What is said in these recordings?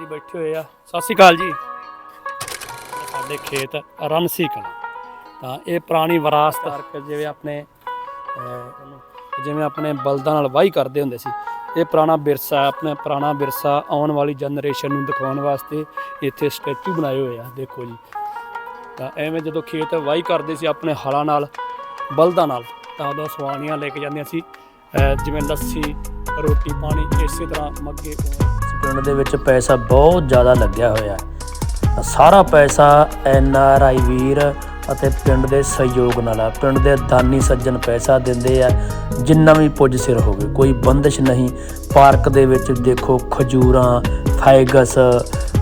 ਜੀ ਬੈਠੇ ਹੋਏ ਆ। ਸਤਿ ਸ਼੍ਰੀ ਅਕਾਲ ਜੀ। ਸਾਡੇ ਖੇਤ ਰਨਸੀ ਕਲਾ। ਤਾਂ ਇਹ ਪੁਰਾਣੀ ਵਿਰਾਸਤ ਕਰਕੇ ਜਿਵੇਂ ਆਪਣੇ ਜਿਵੇਂ ਆਪਣੇ ਬਲਦਾਂ ਨਾਲ ਵਾਹੀ ਕਰਦੇ ਹੁੰਦੇ ਸੀ। ਇਹ ਪੁਰਾਣਾ ਵਿਰਸਾ, ਆਪਣਾ ਪੁਰਾਣਾ ਵਿਰਸਾ ਆਉਣ ਵਾਲੀ ਜਨਰੇਸ਼ਨ ਨੂੰ ਦਿਖਾਉਣ ਵਾਸਤੇ ਇੱਥੇ ਸਟੈਚੂ ਬਣਾਏ ਹੋਏ ਆ, ਦੇਖੋ ਜੀ। ਤਾਂ ਐਵੇਂ ਜਦੋਂ ਖੇਤ ਵਾਹੀ ਕਰਦੇ ਸੀ ਆਪਣੇ ਹਲਾਂ ਨਾਲ, ਬਲਦਾਂ ਨਾਲ, ਤਾਂ ਉਦੋਂ ਸਵਾਣੀਆਂ ਲੈ ਕੇ ਜਾਂਦੀਆਂ ਸੀ। ਜਿਵੇਂ ਲੱਸੀ, ਰੋਟੀ, ਪਾਣੀ ਇਸੇ ਤਰ੍ਹਾਂ ਮੱਗੇ ਪਿੰਡ ਦੇ ਵਿੱਚ ਪੈਸਾ ਬਹੁਤ ਜ਼ਿਆਦਾ ਲੱਗਿਆ ਹੋਇਆ ਹੈ। ਸਾਰਾ ਪੈਸਾ ਐਨ ਆਰ ਆਈ ਵੀਰ ਅਤੇ ਪਿੰਡ ਦੇ ਸਹਿਯੋਗ ਨਾਲ ਆ। ਪਿੰਡ ਦੇ ਦਾਨੀ ਸੱਜਣ ਪੈਸਾ ਦਿੰਦੇ ਆ, ਜਿੰਨਾ ਵੀ ਪੁੱਜ ਸਿਰ ਹੋਵੇ। ਕੋਈ ਬੰਦਿਸ਼ ਨਹੀਂ, ਪਾਰਕ ਦੇ ਵਿੱਚ ਦੇਖੋ ਖਜੂਰਾਂ, ਫਾਈਗਸ,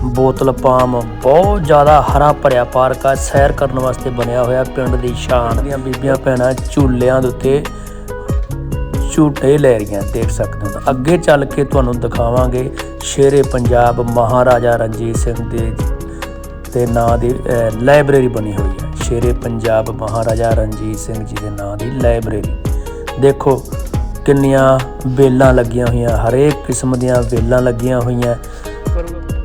ਬੋਤਲ ਪਾਮ, ਬਹੁਤ ਜ਼ਿਆਦਾ ਹਰਾ ਭਰਿਆ ਪਾਰਕ ਆ। ਸੈਰ ਕਰਨ ਵਾਸਤੇ ਬਣਿਆ ਹੋਇਆ ਪਿੰਡ ਦੀ ਸ਼ਾਨ ਦੀਆਂ ਬੀਬੀਆਂ ਭੈਣਾਂ ਝੂਲਿਆਂ ਦੇ ਉੱਤੇ ਝੂਟੇ ਲੈ ਰਹੀਆਂ ਦੇਖ ਸਕਦੇ ਹੋ। ਤਾਂ ਅੱਗੇ ਚੱਲ ਕੇ ਤੁਹਾਨੂੰ ਦਿਖਾਵਾਂਗੇ ਸ਼ੇਰੇ ਪੰਜਾਬ ਮਹਾਰਾਜਾ ਰਣਜੀਤ ਸਿੰਘ ਦੇ ਤੇ ਨਾਂ ਦੀ ਲਾਇਬ੍ਰੇਰੀ ਬਣੀ ਹੋਈ ਹੈ। ਸ਼ੇਰੇ ਪੰਜਾਬ ਮਹਾਰਾਜਾ ਰਣਜੀਤ ਸਿੰਘ ਜੀ ਦੇ ਨਾਂ ਦੀ ਲਾਇਬ੍ਰੇਰੀ। ਦੇਖੋ ਕਿੰਨੀਆਂ ਵੇਲਾਂ ਲੱਗੀਆਂ ਹੋਈਆਂ, ਹਰੇਕ ਕਿਸਮ ਦੀਆਂ ਵੇਲਾਂ ਲੱਗੀਆਂ ਹੋਈਆਂ।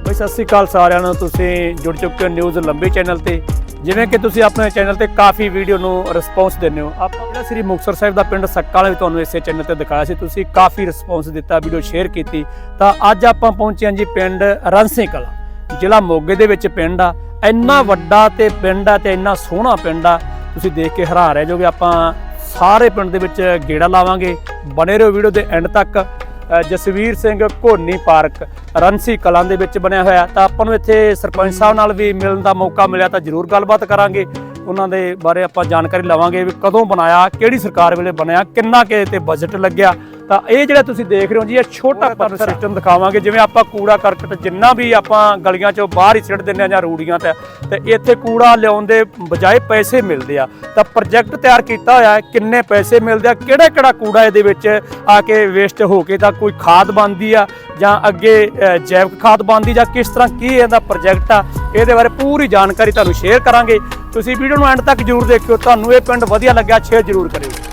ਬਈ ਸਤਿ ਸ੍ਰੀ ਅਕਾਲ ਸਾਰਿਆਂ ਨੂੰ, ਤੁਸੀਂ ਜੁੜ ਚੁੱਕੇ ਹੋ ਨਿਊਜ਼ ਲੰਬੇ ਚੈਨਲ ਤੇ। ਜਿਵੇਂ ਕਿ ਤੁਸੀਂ ਆਪਣੇ ਚੈਨਲ ਤੇ ਕਾਫੀ ਵੀਡੀਓ ਨੂੰ ਰਿਸਪੌਂਸ ਦਿੰਦੇ ਹੋ। ਆਪਾਂ ਜਿਹੜਾ ਸ੍ਰੀ ਮੁਕਤਸਰ ਸਾਹਿਬ ਦਾ ਪਿੰਡ ਸੱਕਾ ਵਾਲਾ ਵੀ ਤੁਹਾਨੂੰ ਇਸੇ ਚੈਨਲ ਤੇ ਦਿਖਾਇਆ ਸੀ, ਤੁਸੀਂ ਕਾਫੀ ਰਿਸਪੌਂਸ ਦਿੱਤਾ ਵੀਡੀਓ ਸ਼ੇਅਰ ਕੀਤੀ। ਤਾਂ ਅੱਜ ਆਪਾਂ ਪਹੁੰਚੇ ਹਾਂ ਜੀ ਪਿੰਡ ਰਣਸੇ ਕਲਾ ਜ਼ਿਲ੍ਹਾ ਮੋਗੇ ਦੇ ਵਿੱਚ ਪਿੰਡ ਆ। ਇੰਨਾ ਵੱਡਾ ਤੇ ਪਿੰਡ ਆ ਤੇ ਇੰਨਾ ਸੋਹਣਾ ਪਿੰਡ ਆ। ਤੁਸੀਂ ਦੇਖ ਕੇ ਹੈਰਾਨ ਰਹਿ ਜਾਓਗੇ, ਆਪਾਂ ਸਾਰੇ ਪਿੰਡ ਦੇ ਵਿੱਚ ਗੇੜਾ ਲਾਵਾਂਗੇ। ਬਨੇ ਰਹੋ ਵੀਡੀਓ ਦੇ ਐਂਡ ਤੱਕ। ਜਸਵੀਰ ਸਿੰਘ ਘੋਨੀ ਪਾਰਕ ਰਣਸੀ ਕਲਾਂ ਦੇ ਵਿੱਚ ਬਣਿਆ ਹੋਇਆ। ਤਾਂ ਆਪਾਂ ਨੂੰ ਇੱਥੇ ਸਰਪੰਚ ਸਾਹਿਬ ਨਾਲ ਵੀ ਮਿਲਣ ਦਾ ਮੌਕਾ ਮਿਲਿਆ ਤਾਂ ਜ਼ਰੂਰ ਗੱਲਬਾਤ ਕਰਾਂਗੇ। ਉਹਨਾਂ ਦੇ ਬਾਰੇ ਆਪਾਂ ਜਾਣਕਾਰੀ ਲਵਾਂਗੇ ਵੀ ਕਦੋਂ ਬਣਾਇਆ, ਕਿਹੜੀ ਸਰਕਾਰ ਵੇਲੇ ਬਣਿਆ, ਕਿੰਨਾ ਕਿ ਤੇ ਬਜਟ ਲੱਗਿਆ। ਤਾਂ ਇਹ ਜਿਹੜਾ ਤੁਸੀਂ ਦੇਖ ਰਹੇ ਹੋ ਜੀ ਇਹ ਛੋਟਾ ਤੁਹਾਨੂੰ ਸਿਸਟਮ ਦਿਖਾਵਾਂਗੇ ਜਿਵੇਂ ਆਪਾਂ ਕੂੜਾ ਕਰਕਟ ਜਿੰਨਾ ਵੀ ਆਪਾਂ ਗਲੀਆਂ ਚੋਂ ਬਾਹਰ ਹੀ ਸਿੱਟ ਦਿੰਦੇ ਆ ਜਾਂ ਰੂੜੀਆਂ ਤੇ ਤੇ ਇੱਥੇ ਕੂੜਾ ਲਿਆਉਣ ਦੇ ਬਜਾਏ ਪੈਸੇ ਮਿਲਦੇ ਆ। ਤਾਂ ਪ੍ਰੋਜੈਕਟ ਤਿਆਰ ਕੀਤਾ ਹੋਇਆ ਹੈ ਕਿੰਨੇ ਪੈਸੇ ਮਿਲਦੇ ਆ ਕਿਹੜਾ ਕਿਹੜਾ ਕੂੜਾ ਇਹਦੇ ਵਿੱਚ ਆ ਕੇ ਵੇਸਟ ਹੋ ਕੇ ਤਾਂ ਕੋਈ ਖਾਦ ਬਣਦੀ ਆ ਜਾਂ ਅੱਗੇ ਜੈਵਿਕ ਖਾਦ ਬਣਦੀ ਜਾਂ ਕਿਸ ਤਰ੍ਹਾਂ ਕੀ ਇਹਦਾ ਪ੍ਰੋਜੈਕਟ ਆ ਇਹਦੇ ਬਾਰੇ ਪੂਰੀ ਜਾਣਕਾਰੀ ਤੁਹਾਨੂੰ ਸ਼ੇਅਰ ਕਰਾਂਗੇ। ਤੁਸੀਂ ਵੀਡੀਓ ਨੂੰ ਐਂਡ ਤੱਕ ਜਰੂਰ ਦੇਖਿਓ ਤੁਹਾਨੂੰ ਇਹ ਪਿੰਡ ਵਧੀਆ ਲੱਗਿਆ ਸ਼ੇਅਰ ਜਰੂਰ ਕਰਿਓ।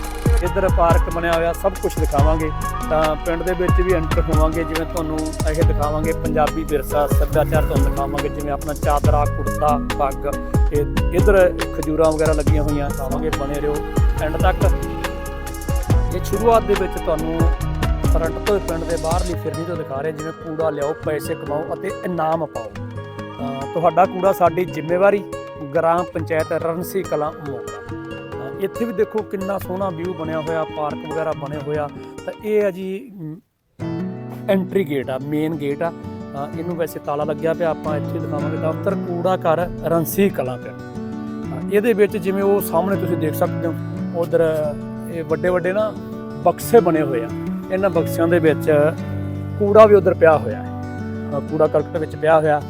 ਇੱਧਰ ਪਾਰਕ ਬਣਿਆ ਹੋਇਆ, ਸਭ ਕੁਝ ਦਿਖਾਵਾਂਗੇ। ਤਾਂ ਪਿੰਡ ਦੇ ਵਿੱਚ ਵੀ ਐਂਟਰ ਹੋਵਾਂਗੇ, ਜਿਵੇਂ ਤੁਹਾਨੂੰ ਇਹ ਦਿਖਾਵਾਂਗੇ, ਪੰਜਾਬੀ ਵਿਰਸਾ, ਸੱਭਿਆਚਾਰ ਤੁਹਾਨੂੰ ਦਿਖਾਵਾਂਗੇ, ਜਿਵੇਂ ਆਪਣਾ ਚਾਦਰਾ, ਕੁੜਤਾ, ਪੱਗ ਇਹ ਇੱਧਰ ਖਜੂਰਾਂ ਵਗੈਰਾ ਲੱਗੀਆਂ ਹੋਈਆਂ, ਦਿਖਾਵਾਂਗੇ, ਬਣੇ ਰਹੋ। ਐਂਡ ਤੱਕ। ਇਹ ਸ਼ੁਰੂਆਤ ਦੇ ਵਿੱਚ ਤੁਹਾਨੂੰ ਫਰੰਟ ਤੋਂ ਪਿੰਡ ਦੇ ਬਾਹਰਲੀ ਫਿਰਨੀ ਤੋਂ ਦਿਖਾ ਰਹੇ, ਜਿਵੇਂ ਕੂੜਾ ਲਿਆਓ, ਪੈਸੇ ਕਮਾਓ ਅਤੇ ਇਨਾਮ ਪਾਓ। ਤੁਹਾਡਾ ਕੂੜਾ ਸਾਡੀ ਜ਼ਿੰਮੇਵਾਰੀ, ਗ੍ਰਾਮ ਪੰਚਾਇਤ ਰਣਸੀ ਕਲਾਂ ਮੋਗਾ ਇੱਥੇ ਵੀ ਦੇਖੋ ਕਿੰਨਾ ਸੋਹਣਾ ਵਿਊ ਬਣਿਆ ਹੋਇਆ, ਪਾਰਕ ਵਗੈਰਾ ਬਣੇ ਹੋਇਆ ਤਾਂ ਇਹ ਹੈ ਜੀ ਐਂਟਰੀ ਗੇਟ ਆ ਮੇਨ ਗੇਟ ਆ। ਇਹਨੂੰ ਵੈਸੇ ਤਾਲਾ ਲੱਗਿਆ ਪਿਆ, ਆਪਾਂ ਇੱਥੇ ਦਿਖਾਵਾਂਗੇ ਦਫ਼ਤਰ ਕੂੜਾ ਘਰ ਰੰਸੀ ਕਲਾਂ ਪਿਆ। ਇਹਦੇ ਵਿੱਚ ਜਿਵੇਂ ਉਹ ਸਾਹਮਣੇ ਤੁਸੀਂ ਦੇਖ ਸਕਦੇ ਹੋ, ਉਧਰ ਇਹ ਵੱਡੇ ਵੱਡੇ ਨਾ ਬਕਸੇ ਬਣੇ ਹੋਏ ਆ। ਇਹਨਾਂ ਬਕਸਿਆਂ ਦੇ ਵਿੱਚ ਕੂੜਾ ਵੀ ਉਧਰ ਪਿਆ ਹੋਇਆ ਹੈ। ਕੂੜਾ ਕਰਕਟ ਵਿੱਚ ਪਿਆ ਹੋਇਆ।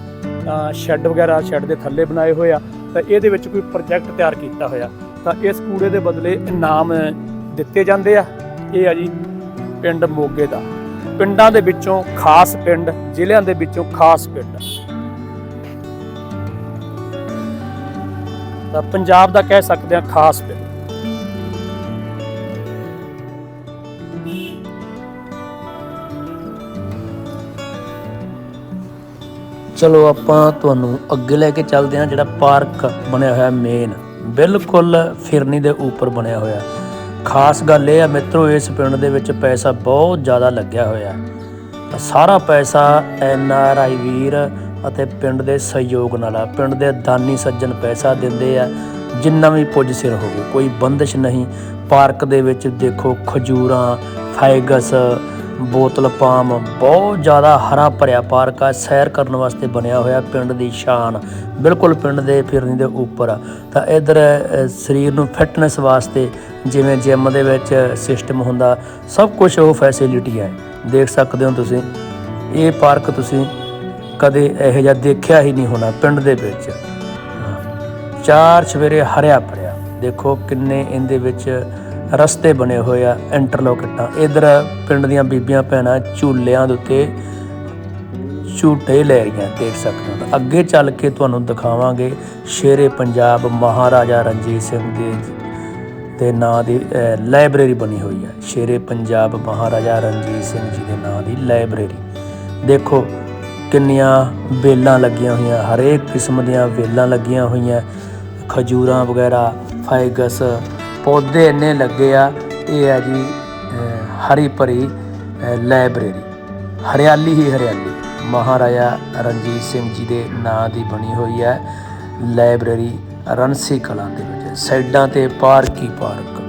ਸ਼ੈੱਡ ਵਗੈਰਾ ਸ਼ੈੱਡ ਦੇ ਥੱਲੇ ਬਣਾਏ ਹੋਏ ਆ। ਤਾਂ ਇਹਦੇ ਵਿੱਚ ਕੋਈ ਪ੍ਰੋਜੈਕਟ ਤਿਆਰ ਕੀਤਾ ਹੋਇਆ। ਤਾਂ ਇਸ ਕੂੜੇ ਦੇ ਬਦਲੇ ਇਨਾਮ ਦਿੱਤੇ ਜਾਂਦੇ ਆ। ਇਹ ਆ ਜੀ ਪਿੰਡ ਮੋਗੇ ਦਾ। ਪਿੰਡਾਂ ਦੇ ਵਿੱਚੋਂ ਖਾਸ ਪਿੰਡ, ਜ਼ਿਲ੍ਹਿਆਂ ਦੇ ਵਿੱਚੋਂ ਖਾਸ ਪਿੰਡ। ਤਾਂ ਪੰਜਾਬ ਦਾ ਕਹਿ ਸਕਦੇ ਆ ਖਾਸ ਪਿੰਡ। ਚਲੋ ਆਪਾਂ ਤੁਹਾਨੂੰ ਅੱਗੇ ਲੈ ਕੇ ਚੱਲਦੇ ਹਾਂ, ਜਿਹੜਾ ਪਾਰਕ ਬਣਿਆ ਹੋਇਆ ਮੇਨ ਬਿਲਕੁਲ ਫਿਰਨੀ ਦੇ ਉੱਪਰ ਬਣਿਆ ਹੋਇਆ। ਖਾਸ ਗੱਲ ਇਹ ਆ, ਮਿੱਤਰੋ, ਇਸ ਪਿੰਡ ਦੇ ਵਿੱਚ ਪੈਸਾ ਬਹੁਤ ਜ਼ਿਆਦਾ ਲੱਗਿਆ ਹੋਇਆ। ਸਾਰਾ ਪੈਸਾ ਐਨ ਆਰ ਆਈ ਵੀਰ ਅਤੇ ਪਿੰਡ ਦੇ ਸਹਿਯੋਗ ਨਾਲ ਆ। ਪਿੰਡ ਦੇ ਦਾਨੀ ਸੱਜਣ ਪੈਸਾ ਦਿੰਦੇ ਆ, ਜਿੰਨਾ ਵੀ ਪੁੱਜ ਸਿਰ ਹੋਵੇ। ਕੋਈ ਬੰਦਸ਼ ਨਹੀਂ, ਪਾਰਕ ਦੇ ਵਿੱਚ ਦੇਖੋ ਖਜੂਰਾਂ ਫਾਈਗਸ ਬੋਤਲ ਪਾਮ, ਬਹੁਤ ਜ਼ਿਆਦਾ ਹਰਾ ਭਰਿਆ ਪਾਰਕ ਆ, ਸੈਰ ਕਰਨ ਵਾਸਤੇ ਬਣਿਆ ਹੋਇਆ ਪਿੰਡ ਦੀ ਸ਼ਾਨ। ਬਿਲਕੁਲ ਪਿੰਡ ਦੇ ਫਿਰਨੀ ਦੇ ਉੱਪਰ। ਤਾਂ ਇਧਰ ਸਰੀਰ ਨੂੰ ਫਿਟਨੈਸ ਵਾਸਤੇ ਜਿਵੇਂ ਜਿਮ ਦੇ ਵਿੱਚ ਸਿਸਟਮ ਹੁੰਦਾ, ਸਭ ਕੁਝ ਉਹ ਫੈਸਿਲਿਟੀ ਹੈ। ਦੇਖ ਸਕਦੇ ਹੋ ਤੁਸੀਂ, ਇਹ ਪਾਰਕ ਤੁਸੀਂ ਕਦੇ ਇਹੋ ਜਿਹਾ ਦੇਖਿਆ ਹੀ ਨਹੀਂ ਹੋਣਾ ਪਿੰਡ ਦੇ ਵਿੱਚ। ਚਾਰ ਸਵੇਰੇ ਹਰਿਆ ਭਰਿਆ। ਦੇਖੋ ਕਿੰਨੇ ਇਹਦੇ ਵਿੱਚ ਰਸਤੇ ਬਣੇ ਹੋਏ ਆ ਇੰਟਰਲੋਕਟਾਂ ਇਧਰ ਪਿੰਡ ਦੀਆਂ ਬੀਬੀਆਂ ਭੈਣਾਂ ਝੂਲਿਆਂ ਦੇ ਉੱਤੇ ਝੂਟੇ ਲੈ ਰਹੀਆਂ ਦੇਖ ਸਕਦੇ ਹੋ। ਅੱਗੇ ਚੱਲ ਕੇ ਤੁਹਾਨੂੰ ਦਿਖਾਵਾਂਗੇ ਸ਼ੇਰੇ ਪੰਜਾਬ ਮਹਾਰਾਜਾ ਰਣਜੀਤ ਸਿੰਘ ਦੇ ਦੇ ਨਾਂ ਦੀ ਲਾਇਬ੍ਰੇਰੀ ਬਣੀ ਹੋਈ ਹੈ ਸ਼ੇਰੇ ਪੰਜਾਬ ਮਹਾਰਾਜਾ ਰਣਜੀਤ ਸਿੰਘ ਜੀ ਦੇ ਨਾਂ ਦੀ ਲਾਇਬ੍ਰੇਰੀ ਦੇਖੋ ਕਿੰਨੀਆਂ ਵੇਲਾਂ ਲੱਗੀਆਂ ਹੋਈਆਂ, ਹਰੇਕ ਕਿਸਮ ਦੀਆਂ ਵੇਲਾਂ ਲੱਗੀਆਂ ਹੋਈਆਂ। ਖਜੂਰਾਂ ਵਗੈਰਾ ਫਾਈਗਸ ਪੌਦੇ ਇੰਨੇ ਲੱਗੇ ਆ, ਇਹ ਹੈ ਜੀ ਹਰੀ ਭਰੀ ਲਾਇਬ੍ਰੇਰੀ। ਹਰਿਆਲੀ ਹੀ ਹਰਿਆਲੀ। ਮਹਾਰਾਜਾ ਰਣਜੀਤ ਸਿੰਘ ਜੀ ਦੇ ਨਾਂ ਦੀ ਬਣੀ ਹੋਈ ਹੈ ਲਾਇਬ੍ਰੇਰੀ ਰਣਸੀ ਕਲਾਂ ਦੇ ਵਿੱਚ। ਸਾਈਡਾਂ ਤੇ ਪਾਰਕ ਹੀ ਪਾਰਕ।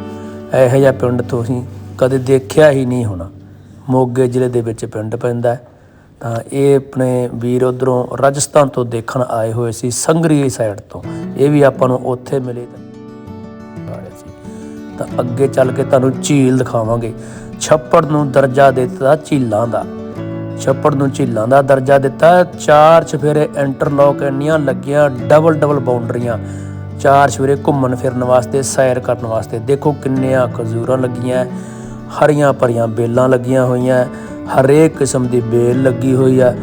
ਇਹੋ ਜਿਹਾ ਪਿੰਡ ਤੁਸੀਂ ਕਦੇ ਦੇਖਿਆ ਹੀ ਨਹੀਂ ਹੋਣਾ। ਮੋਗੇ ਜ਼ਿਲ੍ਹੇ ਦੇ ਵਿੱਚ ਪਿੰਡ ਪੈਂਦਾ ਤਾਂ ਇਹ ਆਪਣੇ ਵੀਰ ਉਧਰੋਂ ਰਾਜਸਥਾਨ ਤੋਂ ਦੇਖਣ ਆਏ ਹੋਏ ਸੀ, ਸੰਗਰੀ ਸਾਈਡ ਤੋਂ। ਇਹ ਵੀ ਆਪਾਂ ਨੂੰ ਉੱਥੇ ਮਿਲੇ ਤਾਂ ਅੱਗੇ ਚੱਲ ਕੇ ਤੁਹਾਨੂੰ ਝੀਲ ਦਿਖਾਵਾਂਗੇ। ਛੱਪੜ ਨੂੰ ਦਰਜਾ ਦਿੱਤਾ ਝੀਲਾਂ ਦਾ। ਛੱਪੜ ਨੂੰ ਝੀਲਾਂ ਦਾ ਦਰਜਾ ਦਿੱਤਾ। ਚਾਰ ਚਫੇਰੇ ਇੰਟਰਲੌਕ ਇੰਨੀਆਂ ਲੱਗੀਆਂ, ਡਬਲ ਡਬਲ ਬਾਉਂਡਰੀਆਂ। ਚਾਰ ਚਫੇਰੇ ਘੁੰਮਣ ਫਿਰਨ ਵਾਸਤੇ, ਸੈਰ ਕਰਨ ਵਾਸਤੇ। ਦੇਖੋ ਕਿੰਨੀਆਂ ਖਜੂਰਾਂ ਲੱਗੀਆਂ, ਹਰੀਆਂ ਭਰੀਆਂ ਬੇਲਾਂ ਲੱਗੀਆਂ ਹੋਈਆਂ, ਹਰੇਕ ਕਿਸਮ ਦੀ ਬੇਲ ਲੱਗੀ ਹੋਈ ਆ।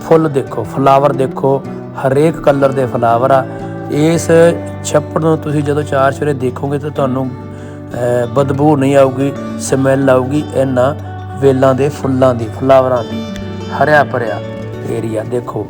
ਫੁੱਲ ਦੇਖੋ, ਫਲਾਵਰ ਦੇਖੋ, ਹਰੇਕ ਕਲਰ ਦੇ ਫਲਾਵਰ ਆ। ਇਸ ਛੱਪੜ ਨੂੰ ਤੁਸੀਂ ਜਦੋਂ ਚਾਰ ਚਫੇਰੇ ਦੇਖੋਗੇ ਤਾਂ ਤੁਹਾਨੂੰ ਬਦਬੂ ਨਹੀਂ ਆਊਗੀ, ਸਮੈਲ ਆਊਗੀ ਇਹਨਾਂ ਵੇਲਾਂ ਦੇ ਫੁੱਲਾਂ ਦੀ, ਫਲਾਵਰਾਂ ਦੀ, ਹਰਿਆ ਭਰਿਆ ਏਰੀਆ ਦੇਖੋ।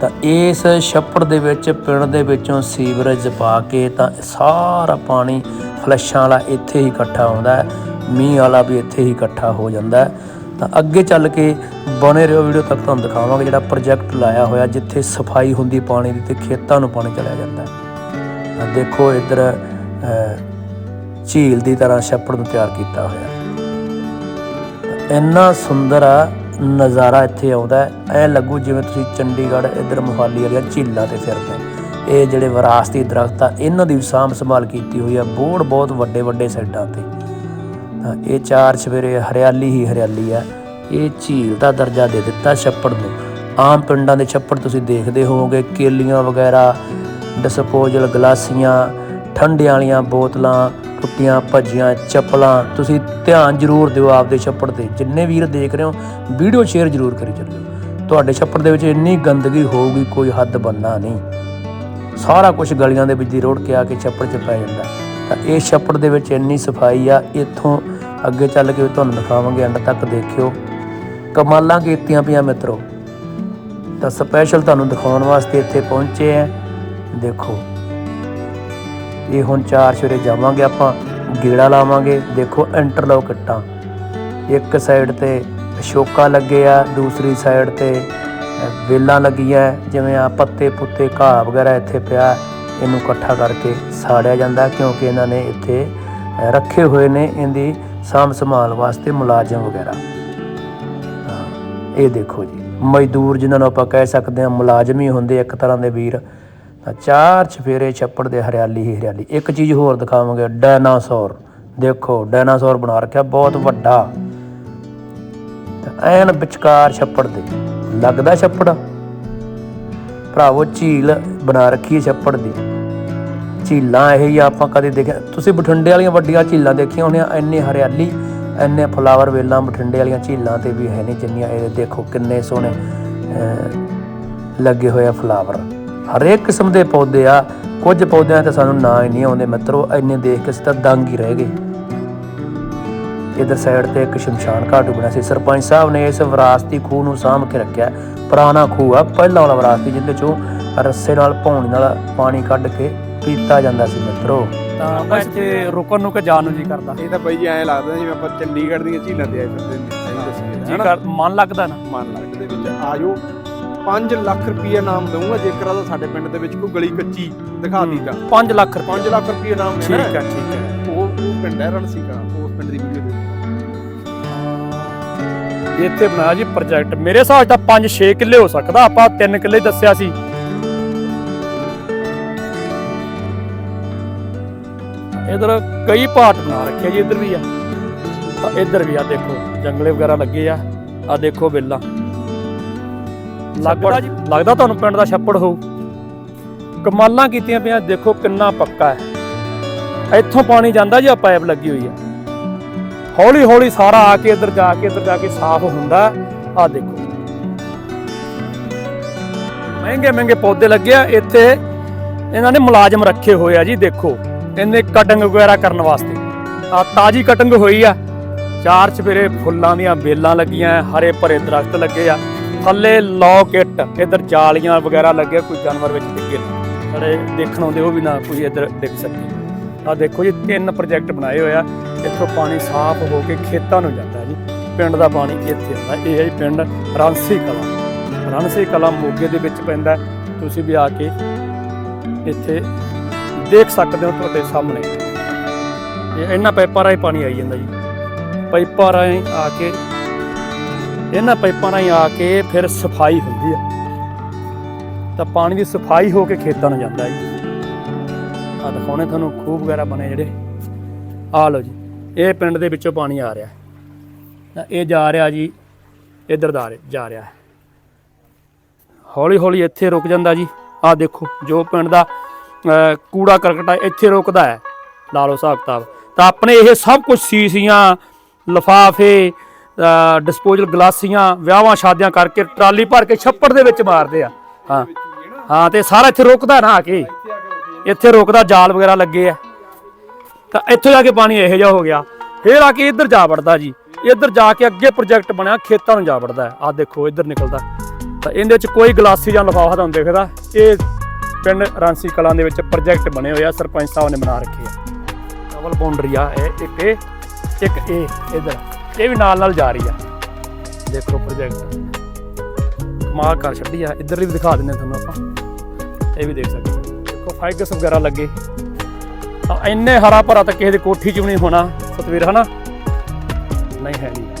ਤਾਂ ਇਸ ਛੱਪੜ ਦੇ ਵਿੱਚ, ਪਿੰਡ ਦੇ ਵਿੱਚੋਂ ਸੀਵਰੇਜ ਪਾ ਕੇ ਤਾਂ ਸਾਰਾ ਪਾਣੀ ਫਲੱਸ਼ਾਂ ਵਾਲਾ ਇੱਥੇ ਹੀ ਇਕੱਠਾ ਹੁੰਦਾ ਹੈ, ਮੀਂਹ ਵਾਲਾ ਵੀ ਇੱਥੇ ਹੀ ਇਕੱਠਾ ਹੋ ਜਾਂਦਾ ਹੈ। ਤਾਂ ਅੱਗੇ ਚੱਲ ਕੇ ਬਣੇ ਰਹੋ ਵੀਡੀਓ, ਤੱਕ ਤੁਹਾਨੂੰ ਦਿਖਾਵਾਂਗੇ ਜਿਹੜਾ ਪ੍ਰੋਜੈਕਟ ਲਾਇਆ ਹੋਇਆ, ਜਿੱਥੇ ਸਫ਼ਾਈ ਹੁੰਦੀ ਪਾਣੀ ਦੀ ਤੇ ਖੇਤਾਂ ਨੂੰ ਪਾਣੀ ਚਲਿਆ ਜਾਂਦਾ ਹੈ। ਤਾਂ ਦੇਖੋ ਇੱਧਰ ਝੀਲ ਦੀ ਤਰ੍ਹਾਂ ਛੱਪੜ ਨੂੰ ਤਿਆਰ ਕੀਤਾ ਹੋਇਆ। ਇੰਨਾ ਸੁੰਦਰ ਆ ਨਜ਼ਾਰਾ ਇੱਥੇ ਆਉਂਦਾ ਹੈ। ਐ ਲੱਗੂ ਜਿਵੇਂ ਤੁਸੀਂ ਚੰਡੀਗੜ੍ਹ ਇੱਧਰ ਮੁਹਾਲੀ ਵਾਲੀਆਂ ਝੀਲਾਂ ਤੇ ਫਿਰਦੇ ਇਹ ਜਿਹੜੇ ਵਿਰਾਸਤੀ ਦਰਖਤ ਆ, ਇਹਨਾਂ ਦੀ ਵੀ ਸਾਂਭ ਸੰਭਾਲ ਕੀਤੀ ਹੋਈ ਆ। ਬੋੜ ਬਹੁਤ ਵੱਡੇ ਵੱਡੇ ਸਾਈਡਾਂ ਤੇ। ਇਹ ਚਾਰ ਸਵੇਰੇ ਹਰਿਆਲੀ ਹੀ ਹਰਿਆਲੀ ਆ। ਇਹ ਝੀਲ ਦਾ ਦਰਜਾ ਦੇ ਦਿੱਤਾ ਛੱਪੜ ਨੂੰ। ਆਮ ਪਿੰਡਾਂ ਦੇ ਛੱਪੜ ਤੁਸੀਂ ਦੇਖਦੇ ਹੋਵੋਗੇ, ਕੇਲੀਆਂ ਵਗੈਰਾ ਡਿਸਪੋਜ਼ਲ ਗਲਾਸੀਆਂ, ਠੰਡਿਆਂ ਵਾਲੀਆਂ ਬੋਤਲਾਂ, ਟੁੱਟੀਆਂ ਭੱਜੀਆਂ ਚੱਪਲਾਂ। ਤੁਸੀਂ ਧਿਆਨ ਜ਼ਰੂਰ ਦਿਓ ਆਪਦੇ ਛੱਪੜ ਤੇ। ਜਿੰਨੇ ਵੀਰ ਦੇਖ ਰਹੇ ਹੋ, ਵੀਡੀਓ ਸ਼ੇਅਰ ਜ਼ਰੂਰ ਕਰੀ ਚੱਲਿਓ। ਤੁਹਾਡੇ ਛੱਪੜ ਦੇ ਵਿੱਚ ਇੰਨੀ ਗੰਦਗੀ ਹੋਊਗੀ, ਕੋਈ ਹੱਦ ਬੰਨਾ ਨਹੀਂ। ਸਾਰਾ ਕੁਝ ਗਲੀਆਂ ਦੇ ਵਿੱਚ ਦੀ ਰੋੜ ਕੇ ਆ ਕੇ ਛੱਪੜ 'ਚ ਪੈ ਜਾਂਦਾ। ਤਾਂ ਇਹ ਛੱਪੜ ਦੇ ਵਿੱਚ ਇੰਨੀ ਸਫ਼ਾਈ ਆ, ਇੱਥੋਂ ਅੱਗੇ ਚੱਲ ਕੇ ਤੁਹਾਨੂੰ ਦਿਖਾਵਾਂਗੇ ਐਂਡ ਤੱਕ ਦੇਖਿਓ। ਕਮਾਲਾਂ ਕੀਤੀਆਂ ਪਈਆਂ ਮਿੱਤਰੋ। ਤਾਂ ਸਪੈਸ਼ਲ ਤੁਹਾਨੂੰ ਦਿਖਾਉਣ ਵਾਸਤੇ ਇੱਥੇ ਪਹੁੰਚੇ ਆ। ਦੇਖੋ। ਇਹ ਹੁਣ ਚਾਰ ਸ਼ੇਰੇ ਜਾਵਾਂਗੇ ਆਪਾਂ, ਗੇੜਾ ਲਾਵਾਂਗੇ। ਦੇਖੋ ਇੰਟਰਲੌਕ ਇੱਟਾਂ। ਇੱਕ ਸਾਈਡ ਤੇ ਅਸ਼ੋਕਾ ਲੱਗੇ ਆ, ਦੂਸਰੀ ਸਾਈਡ ਤੇ ਵੇਲਾਂ ਲੱਗੀਆਂ। ਜਿਵੇਂ ਆ ਪੱਤੇ ਪੁੱਤੇ ਘਾਹ ਵਗੈਰਾ ਇੱਥੇ ਪਿਆ, ਇਹਨੂੰ ਇਕੱਠਾ ਕਰਕੇ ਸਾੜਿਆ ਜਾਂਦਾ ਕਿਉਂਕਿ ਇਹਨਾਂ ਨੇ ਇੱਥੇ ਰੱਖੇ ਹੋਏ ਨੇ। ਇਹਦੀ ਸਾਂਭ ਸੰਭਾਲ ਵਾਸਤੇ ਮੁਲਾਜ਼ਮ ਵਗੈਰਾ। ਇਹ ਦੇਖੋ ਜੀ। ਮਜ਼ਦੂਰ ਜਿਨ੍ਹਾਂ ਨੂੰ ਆਪਾਂ ਕਹਿ ਸਕਦੇ ਹਾਂ ਮੁਲਾਜ਼ਮ ਹੀ ਹੁੰਦੇ ਇੱਕ ਤਰ੍ਹਾਂ ਦੇ ਵੀਰ। ਤਾਂ ਚਾਰ ਚਫੇਰੇ ਛੱਪੜ ਦੇ ਹਰਿਆਲੀ ਹੀ ਹਰਿਆਲੀ। ਇੱਕ ਚੀਜ਼ ਹੋਰ ਦਿਖਾਵਾਂਗੇ, ਡਾਇਨਾਸੌਰ। ਦੇਖੋ, ਡਾਇਨਾਸੌਰ ਬਣਾ ਰੱਖਿਆ, ਬਹੁਤ ਵੱਡਾ। ਐਨ ਵਿਚਕਾਰ ਛੱਪੜ ਦੇ। ਲੱਗਦਾ ਛੱਪੜ ਭਰਾਵੋ, ਝੀਲ ਬਣਾ ਰੱਖੀ ਛੱਪੜ ਦੀ। ਝੀਲਾਂ ਇਹ ਹੀ ਆਪਾਂ ਕਦੇ ਦੇਖਿਆ। ਤੁਸੀਂ ਬਠਿੰਡੇ ਵਾਲੀਆਂ ਵੱਡੀਆਂ ਝੀਲਾਂ ਦੇਖੀਆਂ ਹੋਣੀਆਂ, ਇੰਨੀ ਹਰਿਆਲੀ, ਇੰਨੇ ਫਲਾਵਰ ਵੇਲਾਂ ਬਠਿੰਡੇ ਵਾਲੀਆਂ ਝੀਲਾਂ ਤੇ ਵੀ ਹੈ ਨਹੀਂ ਜਿੰਨੀਆਂ ਇਹ ਦੇਖੋ ਕਿੰਨੇ ਸੋਹਣੇ ਲੱਗੇ ਹੋਏ ਆ ਫਲਾਵਰ ਹਰੇਕ ਕਿਸਮ ਦੇ ਪੌਦੇ ਆ, ਕੁਝ ਪੌਦਿਆਂ ਤੇ ਸਾਨੂੰ ਨਾਂ ਹੀ ਨਹੀਂ ਆਉਂਦੇ ਮਿੱਤਰੋ, ਇੰਨੇ ਦੇਖ ਕੇ ਅਸੀਂ ਤਾਂ ਦੰਗ ਹੀ ਰਹਿ ਗਏ। ਇਧਰ ਸਾਈਡ ਤੇ ਇੱਕ ਸ਼ਮਸ਼ਾਨ ਘਾਟ ਬਣਿਆ ਸੀ। ਸਰਪੰਚ ਸਾਹਿਬ ਨੇ ਇਸ ਵਿਰਾਸਤੀ ਖੂਹ ਨੂੰ ਸਾਂਭ ਕੇ ਰੱਖਿਆ। ਪੁਰਾਣਾ ਖੂਹ ਆ, ਪਹਿਲਾਂ ਵਾਲਾ ਵਿਰਾਸਤੀ, ਜਿਹਦੇ ਚੋਂ ਰੱਸੇ ਨਾਲ ਪੌਣੀ ਨਾਲ ਪਾਣੀ ਕੱਢ ਕੇ ਪੀਤਾ ਜਾਂਦਾ ਸੀ ਮਿੱਤਰੋ। ਤਾਂ ਬਸ ਤੇ ਰੁਕਣ ਨੂੰ ਕਿ ਜਾਣ ਨੂੰ ਜੀ ਕਰਦਾ? ਇਹ ਤਾਂ ਬਾਈ ਜੀ ਐਂ ਲੱਗਦਾ ਜਿਵੇਂ ਆਪਾਂ ਚੰਡੀਗੜ੍ਹ ਦੀਆਂ ਝੀਲਾਂ ਤੇ ਆਏ ਫਿਰਦੇ ਨੇ ਸਹੀ ਦੱਸੀਏ ਜੀ? ਕਰ ਮਨ ਲੱਗਦਾ ਨਾ? ਮਨ ਲੱਗ ਦੇ ਵਿੱਚ। ਆਜੋ 5 ਲੱਖ ਰੁਪਏ ਨਾਮ ਦਊਂਗਾ ਜੇਕਰ ਆਦਾ ਸਾਡੇ ਪਿੰਡ ਦੇ ਵਿੱਚ ਕੋਈ ਗਲੀ ਕੱਚੀ ਦਿਖਾ ਦਿੱਤਾ 5 ਲੱਖ ਰੁਪਏ 5 ਲੱਖ ਰੁਪਏ ਨਾਮ ਨੇ ਠੀਕ ਹੈ ਠੀਕ ਹੈ ਉਹ ਉਹ ਪਿੰਡ ਹੈ ਰਣਸੀਕਾ ਉਸ ਪਿੰਡ ਦੀ ਵੀਡੀਓ ਦੇ ਇੱਥੇ ਬਣਾਇਆ ਜੀ ਪ੍ਰੋਜੈਕਟ। ਮੇਰੇ ਹਿਸਾਬ ਤਾਂ 5-6 ਕਿੱਲੇ ਹੋ ਸਕਦਾ। ਆਪਾਂ 3 ਕਿੱਲੇ ਦੱਸਿਆ ਸੀ। ਇਧਰ ਕਈ ਪਾਰਟ ਬਣਾ ਰੱਖਿਆ ਜੀ, ਇਧਰ ਵੀ ਆ। ਤਾਂ ਇਧਰ ਵੀ ਆ, ਦੇਖੋ, ਜੰਗਲੇ ਵਗੈਰਾ ਲੱਗੇ ਆ। ਆ ਦੇਖੋ ਵੇਲਾ ਲੱਗਦਾ ਜੀ, ਲੱਗਦਾ ਤੁਹਾਨੂੰ ਪਿੰਡ ਦਾ ਛੱਪੜ ਹੋਊ। ਕਮਾਲਾਂ ਕੀਤੀਆਂ ਪਿਆ ਦੇਖੋ ਕਿੰਨਾ ਪੱਕਾ ਹੈ। ਇੱਥੋਂ ਪਾਣੀ ਜਾਂਦਾ ਜੀ, ਆ ਪਾਈਪ ਲੱਗੀ ਹੋਈ ਆ। ਹੌਲੀ ਹੌਲੀ ਸਾਰਾ ਆ ਕੇ ਇੱਧਰ ਜਾ ਕੇ, ਇੱਧਰ ਜਾ ਕੇ ਸਾਫ਼ ਹੁੰਦਾ। ਆ ਦੇਖੋ। ਮਹਿੰਗੇ ਮਹਿੰਗੇ ਪੌਦੇ ਲੱਗੇ ਆ। ਇੱਥੇ ਇਹਨਾਂ ਨੇ ਮੁਲਾਜ਼ਮ ਰੱਖੇ ਹੋਏ ਆ ਜੀ, ਦੇਖੋ। ਇਹਨੇ ਕਟਿੰਗ ਵਗੈਰਾ ਕਰਨ ਵਾਸਤੇ। ਆ ਤਾਜੀ ਕਟਿੰਗ ਹੋਈ ਆ। ਚਾਰ ਚਫੇਰੇ ਫੁੱਲਾਂ ਦੀਆਂ ਬੇਲਾਂ ਲੱਗੀਆਂ, ਹਰੇ ਭਰੇ ਦਰਖਤ ਲੱਗੇ ਆ। ਥੱਲੇ ਲੌਕਟ ਇਧਰ ਜਾਲੀਆਂ ਵਗੈਰਾ ਲੱਗੇ ਕੋਈ ਜਾਨਵਰ ਵਿੱਚ ਡਿੱਗੇ ਨਾ। ਜਿਹੜੇ ਦੇਖਣ ਆਉਂਦੇ ਉਹ ਵੀ ਨਾ ਕੋਈ ਇਧਰ ਡਿੱਗ ਸਕੇ। ਆ ਦੇਖੋ ਜੀ, ਤਿੰਨ ਪ੍ਰੋਜੈਕਟ ਬਣਾਏ ਹੋਇਆ ਇੱਥੋਂ ਪਾਣੀ ਸਾਫ਼ ਹੋ ਕੇ ਖੇਤਾਂ ਨੂੰ ਜਾਂਦਾ ਜੀ। ਪਿੰਡ ਦਾ ਪਾਣੀ ਇੱਥੇ ਆਉਂਦਾ। ਇਹ ਹੈ ਜੀ ਪਿੰਡ ਰਾਂਸੀ ਕਲਾ। ਰਾਂਸੀ ਕਲਾ ਮੋਗੇ ਦੇ ਵਿੱਚ ਪੈਂਦਾ। ਤੁਸੀਂ ਵੀ ਆ ਕੇ ਇੱਥੇ ਦੇਖ ਸਕਦੇ ਹੋ ਤੁਹਾਡੇ ਸਾਹਮਣੇ। ਇਹ ਇਹਨਾਂ ਪਾਈਪਾਂ ਰਾਹੀਂ ਪਾਣੀ ਆਈ ਜਾਂਦਾ ਜੀ। ਪਾਈਪਾਂ ਰਾਹੀਂ ਆ ਕੇ, ਇਹਨਾਂ ਪਾਈਪਾਂ ਰਾਹੀਂ ਆ ਕੇ ਫਿਰ ਸਫ਼ਾਈ ਹੁੰਦੀ ਹੈ ਤਾਂ ਪਾਣੀ ਦੀ ਸਫ਼ਾਈ ਹੋ ਕੇ ਖੇਤਾਂ ਨੂੰ ਜਾਂਦਾ ਜੀ। ਆ ਦਿਖਾਉਣੇ ਤੁਹਾਨੂੰ ਖੂਹ ਵਗੈਰਾ ਬਣੇ ਜਿਹੜੇ। ਆ ਲਓ ਜੀ, ਇਹ ਪਿੰਡ ਦੇ ਵਿੱਚੋਂ ਪਾਣੀ ਆ ਰਿਹਾ। ਤਾਂ ਇਹ ਜਾ ਰਿਹਾ ਜੀ, ਇੱਧਰ ਦਾ ਜਾ ਰਿਹਾ। ਹੌਲੀ ਹੌਲੀ ਇੱਥੇ ਰੁਕ ਜਾਂਦਾ ਜੀ। ਆ ਦੇਖੋ, ਜੋ ਪਿੰਡ ਦਾ ਕੂੜਾ ਕਰਕਟ ਇੱਥੇ ਰੁਕਦਾ ਹੈ ਲਾ ਲਓ ਹਿਸਾਬ ਕਿਤਾਬ। ਤਾਂ ਆਪਣੇ ਇਹ ਸਭ ਕੁਝ ਸੀਸੀਆਂ, ਲਫਾਫੇ ਡਿਸਪੋਜ਼ਲ ਗਲਾਸੀਆਂ, ਵਿਆਹਾਂ ਸ਼ਾਦੀਆਂ ਕਰਕੇ ਟਰਾਲੀ ਭਰ ਕੇ ਛੱਪੜ ਦੇ ਵਿੱਚ ਮਾਰਦੇ ਆ। ਹਾਂ। ਹਾਂ, ਤੇ ਸਾਰਾ ਇੱਥੇ ਰੁਕਦਾ ਨਾ ਆ ਕੇ। ਇੱਥੇ ਰੁਕਦਾ, ਜਾਲ ਵਗੈਰਾ ਲੱਗੇ ਆ। ਤਾਂ ਇੱਥੇ ਜਾ ਕੇ ਪਾਣੀ ਇਹੋ ਜਿਹਾ ਹੋ ਗਿਆ। ਫੇਰ ਆ ਕੇ ਇੱਧਰ ਜਾ ਵੜਦਾ ਜੀ। ਇੱਧਰ ਜਾ ਕੇ ਅੱਗੇ ਪ੍ਰੋਜੈਕਟ ਬਣਿਆ, ਖੇਤਾਂ ਨੂੰ ਜਾ ਵੜਦਾ। ਆ ਦੇਖੋ, ਇੱਧਰ ਨਿਕਲਦਾ। ਤਾਂ ਇਹਦੇ ਵਿੱਚ ਕੋਈ ਗਲਾਸੀ ਜਾਂ ਲਿਫਾਫਾ ਤੁਹਾਨੂੰ ਦਿਖਦਾ। ਇਹ ਪਿੰਡ ਰਾਂਸੀ ਕਲਾਂ ਦੇ ਵਿੱਚ ਪ੍ਰੋਜੈਕਟ ਬਣੇ ਹੋਏ ਆ, ਸਰਪੰਚ ਸਾਹਿਬ ਨੇ ਬਣਾ ਰੱਖੇ ਆ। ਡਬਲ ਬਾਉਂਡਰੀ ਆ, ਇਹ ਇੱਕ ਇਹ ਇੱਕ ਇਹ ਇੱਧਰ। ਇਹ ਵੀ ਨਾਲ ਨਾਲ ਜਾ ਰਹੀ ਆ। ਦੇਖੋ ਪ੍ਰੋਜੈਕਟ। ਕਮਾਲ ਕਰ ਛੱਡੀ ਆ, ਇੱਧਰ ਵੀ ਦਿਖਾ ਦਿੰਦੇ ਤੁਹਾਨੂੰ ਆਪਾਂ। ਇਹ ਵੀ ਦੇਖ ਸਕਦੇ ਹੋ ਦੇਖੋ ਫਾਈਗਸ ਵਗੈਰਾ ਲੱਗੇ। ਤਾਂ ਇੰਨੇ ਹਰਾ ਭਰਾ ਤਾਂ ਕਿਸੇ ਦੀ ਕੋਠੀ 'ਚ ਵੀ ਨਹੀਂ ਹੋਣਾ ਸਤਵੀਰ ਹਨਾ? ਨਹੀਂ ਹੈ ਨਹੀਂ।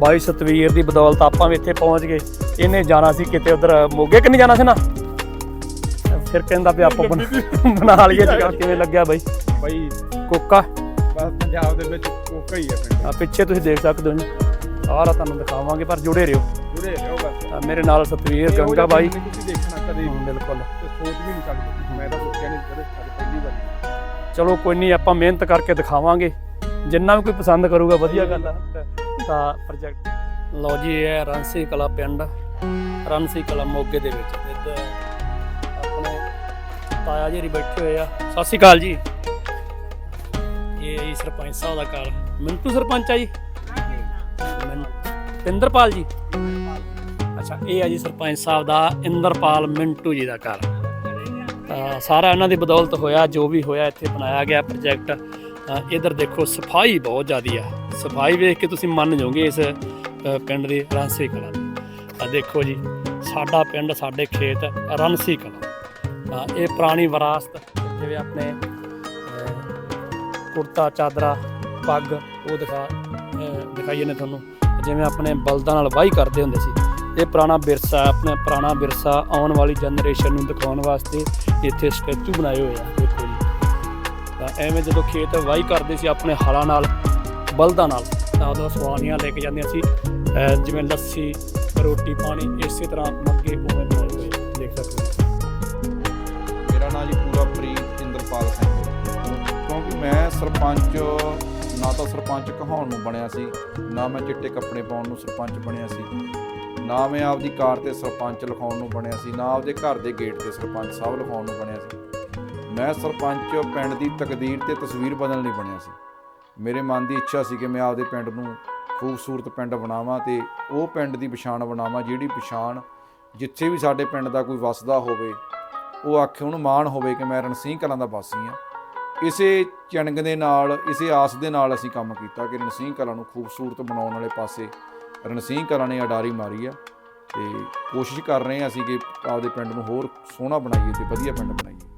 ਬਾਈ ਸਤਵੀਰ ਦੀ ਬਦੌਲਤ ਆਪਾਂ ਵੀ ਇੱਥੇ ਪਹੁੰਚ ਗਏ। ਇਹਨੇ ਜਾਣਾ ਸੀ ਕਿਤੇ ਉਧਰ ਮੋਗੇ ਕਿ ਨਹੀਂ ਜਾਣਾ ਸੀ ਨਾ? ਫਿਰ ਕਹਿੰਦਾ ਵੀ ਆਪਾਂ ਬਣਾ- ਬਣਾ ਲਈਏ ਜਗ੍ਹਾ। ਕਿਵੇਂ ਲੱਗਿਆ ਬਾਈ? ਬਾਈ ਕੋਕਾ? ਬਸ ਪੰਜਾਬ ਦੇ ਵਿੱਚ ਕੋਕਾ ਹੀ ਹੈ ਪਿੰਡ। ਆ ਪਿੱਛੇ ਤੁਸੀਂ ਦੇਖ ਸਕਦੇ ਹੋ ਜੀ। ਸਾਰਾ ਤੁਹਾਨੂੰ ਦਿਖਾਵਾਂਗੇ ਪਰ ਜੁੜੇ ਰਹੋ। ਜੁੜੇ ਰਹੋ ਬਸ। ਆ ਮੇਰੇ ਨਾਲ ਸਤਵੀਰ ਇਹੋ ਗੰਗਾ ਜਿਹਾ ਬਾਈ। ਪਿੰਡ ਤੁਸੀਂ ਦੇਖਣਾ ਕਦੇ ਵੀ। ਹਮ, ਬਿਲਕੁਲ। ਤੇ ਸੋਚ ਵੀ ਨਹੀਂ ਸਕਦੇ। ਮੈਂ ਤਾਂ ਸੋਚਿਆ ਨਹੀਂ ਕਦੇ ਸਾਡੇ ਪਹਿਲੀ ਵਾਰ। ਚਲੋ ਕੋਈ ਨਹੀਂ ਆਪਾਂ ਮਿਹਨਤ ਕਰਕੇ ਦਿਖਾਵਾਂਗੇ। ਜਿੰਨਾ ਵੀ ਕੋਈ ਪਸੰਦ ਕਰੂਗਾ ਵਧੀਆ ਗੱਲ ਆ। ਤਾਂ ਪ੍ਰੋਜੈਕਟ ਲੋ ਜੀ, ਇਹ ਹੈ ਰਾਂਸੀ ਕਲਾ ਪਿੰਡ। ਰਣਸੀ ਕਲਾ ਮੋਗੇ ਦੇ ਵਿੱਚ ਇੱਧਰ ਆਪਣੇ ਤਾਇਆ ਜੀ ਬੈਠੇ ਹੋਏ ਆ। ਸਤਿ ਸ਼੍ਰੀ ਅਕਾਲ ਜੀ। ਇਹ ਜੀ ਸਰਪੰਚ ਸਾਹਿਬ ਦਾ ਘਰ। ਮਿੰਟੂ ਸਰਪੰਚ ਆ ਜੀ? ਇੰਦਰਪਾਲ ਜੀ? ਅੱਛਾ, ਇਹ ਆ ਜੀ ਸਰਪੰਚ ਸਾਹਿਬ ਦਾ, ਇੰਦਰਪਾਲ ਮਿੰਟੂ ਜੀ ਦਾ ਘਰ। ਸਾਰਾ ਇਹਨਾਂ ਦੀ ਬਦੌਲਤ ਹੋਇਆ, ਜੋ ਵੀ ਹੋਇਆ, ਇੱਥੇ ਬਣਾਇਆ ਗਿਆ ਪ੍ਰੋਜੈਕਟ ਇਧਰ ਦੇਖੋ ਸਫ਼ਾਈ ਬਹੁਤ ਜ਼ਿਆਦੀ ਆ ਸਫ਼ਾਈ ਵੇਖ ਕੇ ਤੁਸੀਂ ਮੰਨ ਜਾਓਗੇ ਇਸ ਪਿੰਡ ਦੀ ਰਾਂਸੀ ਕਲਾ ਆ ਦੇਖੋ ਜੀ ਸਾਡਾ ਪਿੰਡ ਸਾਡੇ ਖੇਤ ਰਾਂਸੀ ਕਲਾ। ਤਾਂ ਇਹ ਪੁਰਾਣੀ ਵਿਰਾਸਤ ਜਿਵੇਂ ਆਪਣੇ ਅ, ਕੁੜਤਾ ਚਾਦਰਾ ਪੱਗ ਉਹ ਦਿਖਾ ਅ, ਦਿਖਾਈਏ ਨੇ ਤੁਹਾਨੂੰ। ਜਿਵੇਂ ਆਪਣੇ ਬਲਦਾਂ ਨਾਲ ਵਾਹੀ ਕਰਦੇ ਹੁੰਦੇ ਸੀ। ਇਹ ਪੁਰਾਣਾ ਵਿਰਸਾ ਹੈ, ਆਪਣਾ ਪੁਰਾਣਾ ਵਿਰਸਾ ਆਉਣ ਵਾਲੀ ਜਨਰੇਸ਼ਨ ਨੂੰ ਦਿਖਾਉਣ ਵਾਸਤੇ ਇੱਥੇ ਸਟੈਚੂ ਬਣਾਏ ਹੋਏ ਆ। ਤਾਂ ਐਵੇਂ ਜਦੋਂ ਖੇਤ ਵਾਹੀ ਕਰਦੇ ਸੀ ਆਪਣੇ ਹਲਾਂ ਨਾਲ ਬਲਦਾਂ ਨਾਲ ਤਾਂ ਉਦੋਂ ਸਵਾਨੀਆਂ ਲੈ ਕੇ ਜਾਂਦੀਆਂ ਸੀ। ਜਿਵੇਂ ਲੱਸੀ ਰੋਟੀ ਪਾਣੀ ਇਸੇ ਤਰ੍ਹਾਂ ਮੱਗੇ ਉਵੇਂ ਬਣਾਏ ਹੋਏ ਆ, ਦੇਖ ਸਕਦੇ ਹੋ। ਮੇਰਾ ਨਾਂ ਜੀ ਪੂਰਾ ਪ੍ਰੀਤ ਇੰਦਰਪਾਲ ਸਿੰਘ ਕਿਉਂਕਿ ਮੈਂ ਸਰਪੰਚ ਨਾ ਤਾਂ ਸਰਪੰਚ ਕਹਾਉਣ ਨੂੰ ਬਣਿਆ ਸੀ ਨਾ ਮੈਂ ਚਿੱਟੇ ਕੱਪੜੇ ਪਾਉਣ ਨੂੰ ਸਰਪੰਚ ਬਣਿਆ ਸੀ ਨਾ ਮੈਂ ਆਪਦੀ ਕਾਰ ਤੇ ਸਰਪੰਚ ਲਿਖਾਉਣ ਨੂੰ ਬਣਿਆ ਸੀ ਨਾ ਆਪਦੇ ਘਰ ਦੇ ਗੇਟ ਤੇ ਸਰਪੰਚ ਸਾਹਿਬ ਲਿਖਾਉਣ ਨੂੰ ਬਣਿਆ ਸੀ। ਮੈਂ ਸਰਪੰਚ ਪਿੰਡ ਦੀ ਤਕਦੀਰ ਤੇ ਤਸਵੀਰ ਬਦਲਣ ਲਈ ਬਣਿਆ ਸੀ। ਮੇਰੇ ਮਨ ਦੀ ਇੱਛਾ ਸੀ ਕਿ ਮੈਂ ਆਪਦੇ ਪਿੰਡ ਨੂੰ ਖੂਬਸੂਰਤ ਪਿੰਡ ਬਣਾਵਾਂ ਤੇ ਉਹ ਪਿੰਡ ਦੀ ਪਛਾਣ ਬਣਾਵਾਂ, ਜਿਹੜੀ ਪਛਾਣ ਜਿੱਥੇ ਵੀ ਸਾਡੇ ਪਿੰਡ ਦਾ ਕੋਈ ਵਸਦਾ ਹੋਵੇ, ਉਹ ਆਖੇ ਉਹਨੂੰ ਮਾਣ ਹੋਵੇ ਕਿ ਮੈਂ ਰਣਸੀਂਹ ਕਲਾਂ ਦਾ ਵਾਸੀ ਹਾਂ। ਇਸੇ ਚਿੰਗ ਦੇ ਨਾਲ, ਇਸੇ ਆਸ ਦੇ ਨਾਲ ਅਸੀਂ ਕੰਮ ਕੀਤਾ ਕਿ ਰਣਸੀਂਹ ਕਲਾਂ ਨੂੰ ਖੂਬਸੂਰਤ ਬਣਾਉਣ ਵਾਲੇ ਪਾਸੇ ਰਣਸੀਂਹ ਕਲਾਂ ਨੇ ਅਡਾਰੀ ਮਾਰੀ ਆ ਤੇ ਕੋਸ਼ਿਸ਼ ਕਰ ਰਹੇ ਹਾਂ ਅਸੀਂ ਕਿ ਆਪਦੇ ਪਿੰਡ ਨੂੰ ਹੋਰ ਸੋਹਣਾ ਬਣਾਈਏ ਤੇ ਵਧੀਆ ਪਿੰਡ ਬਣਾਈਏ।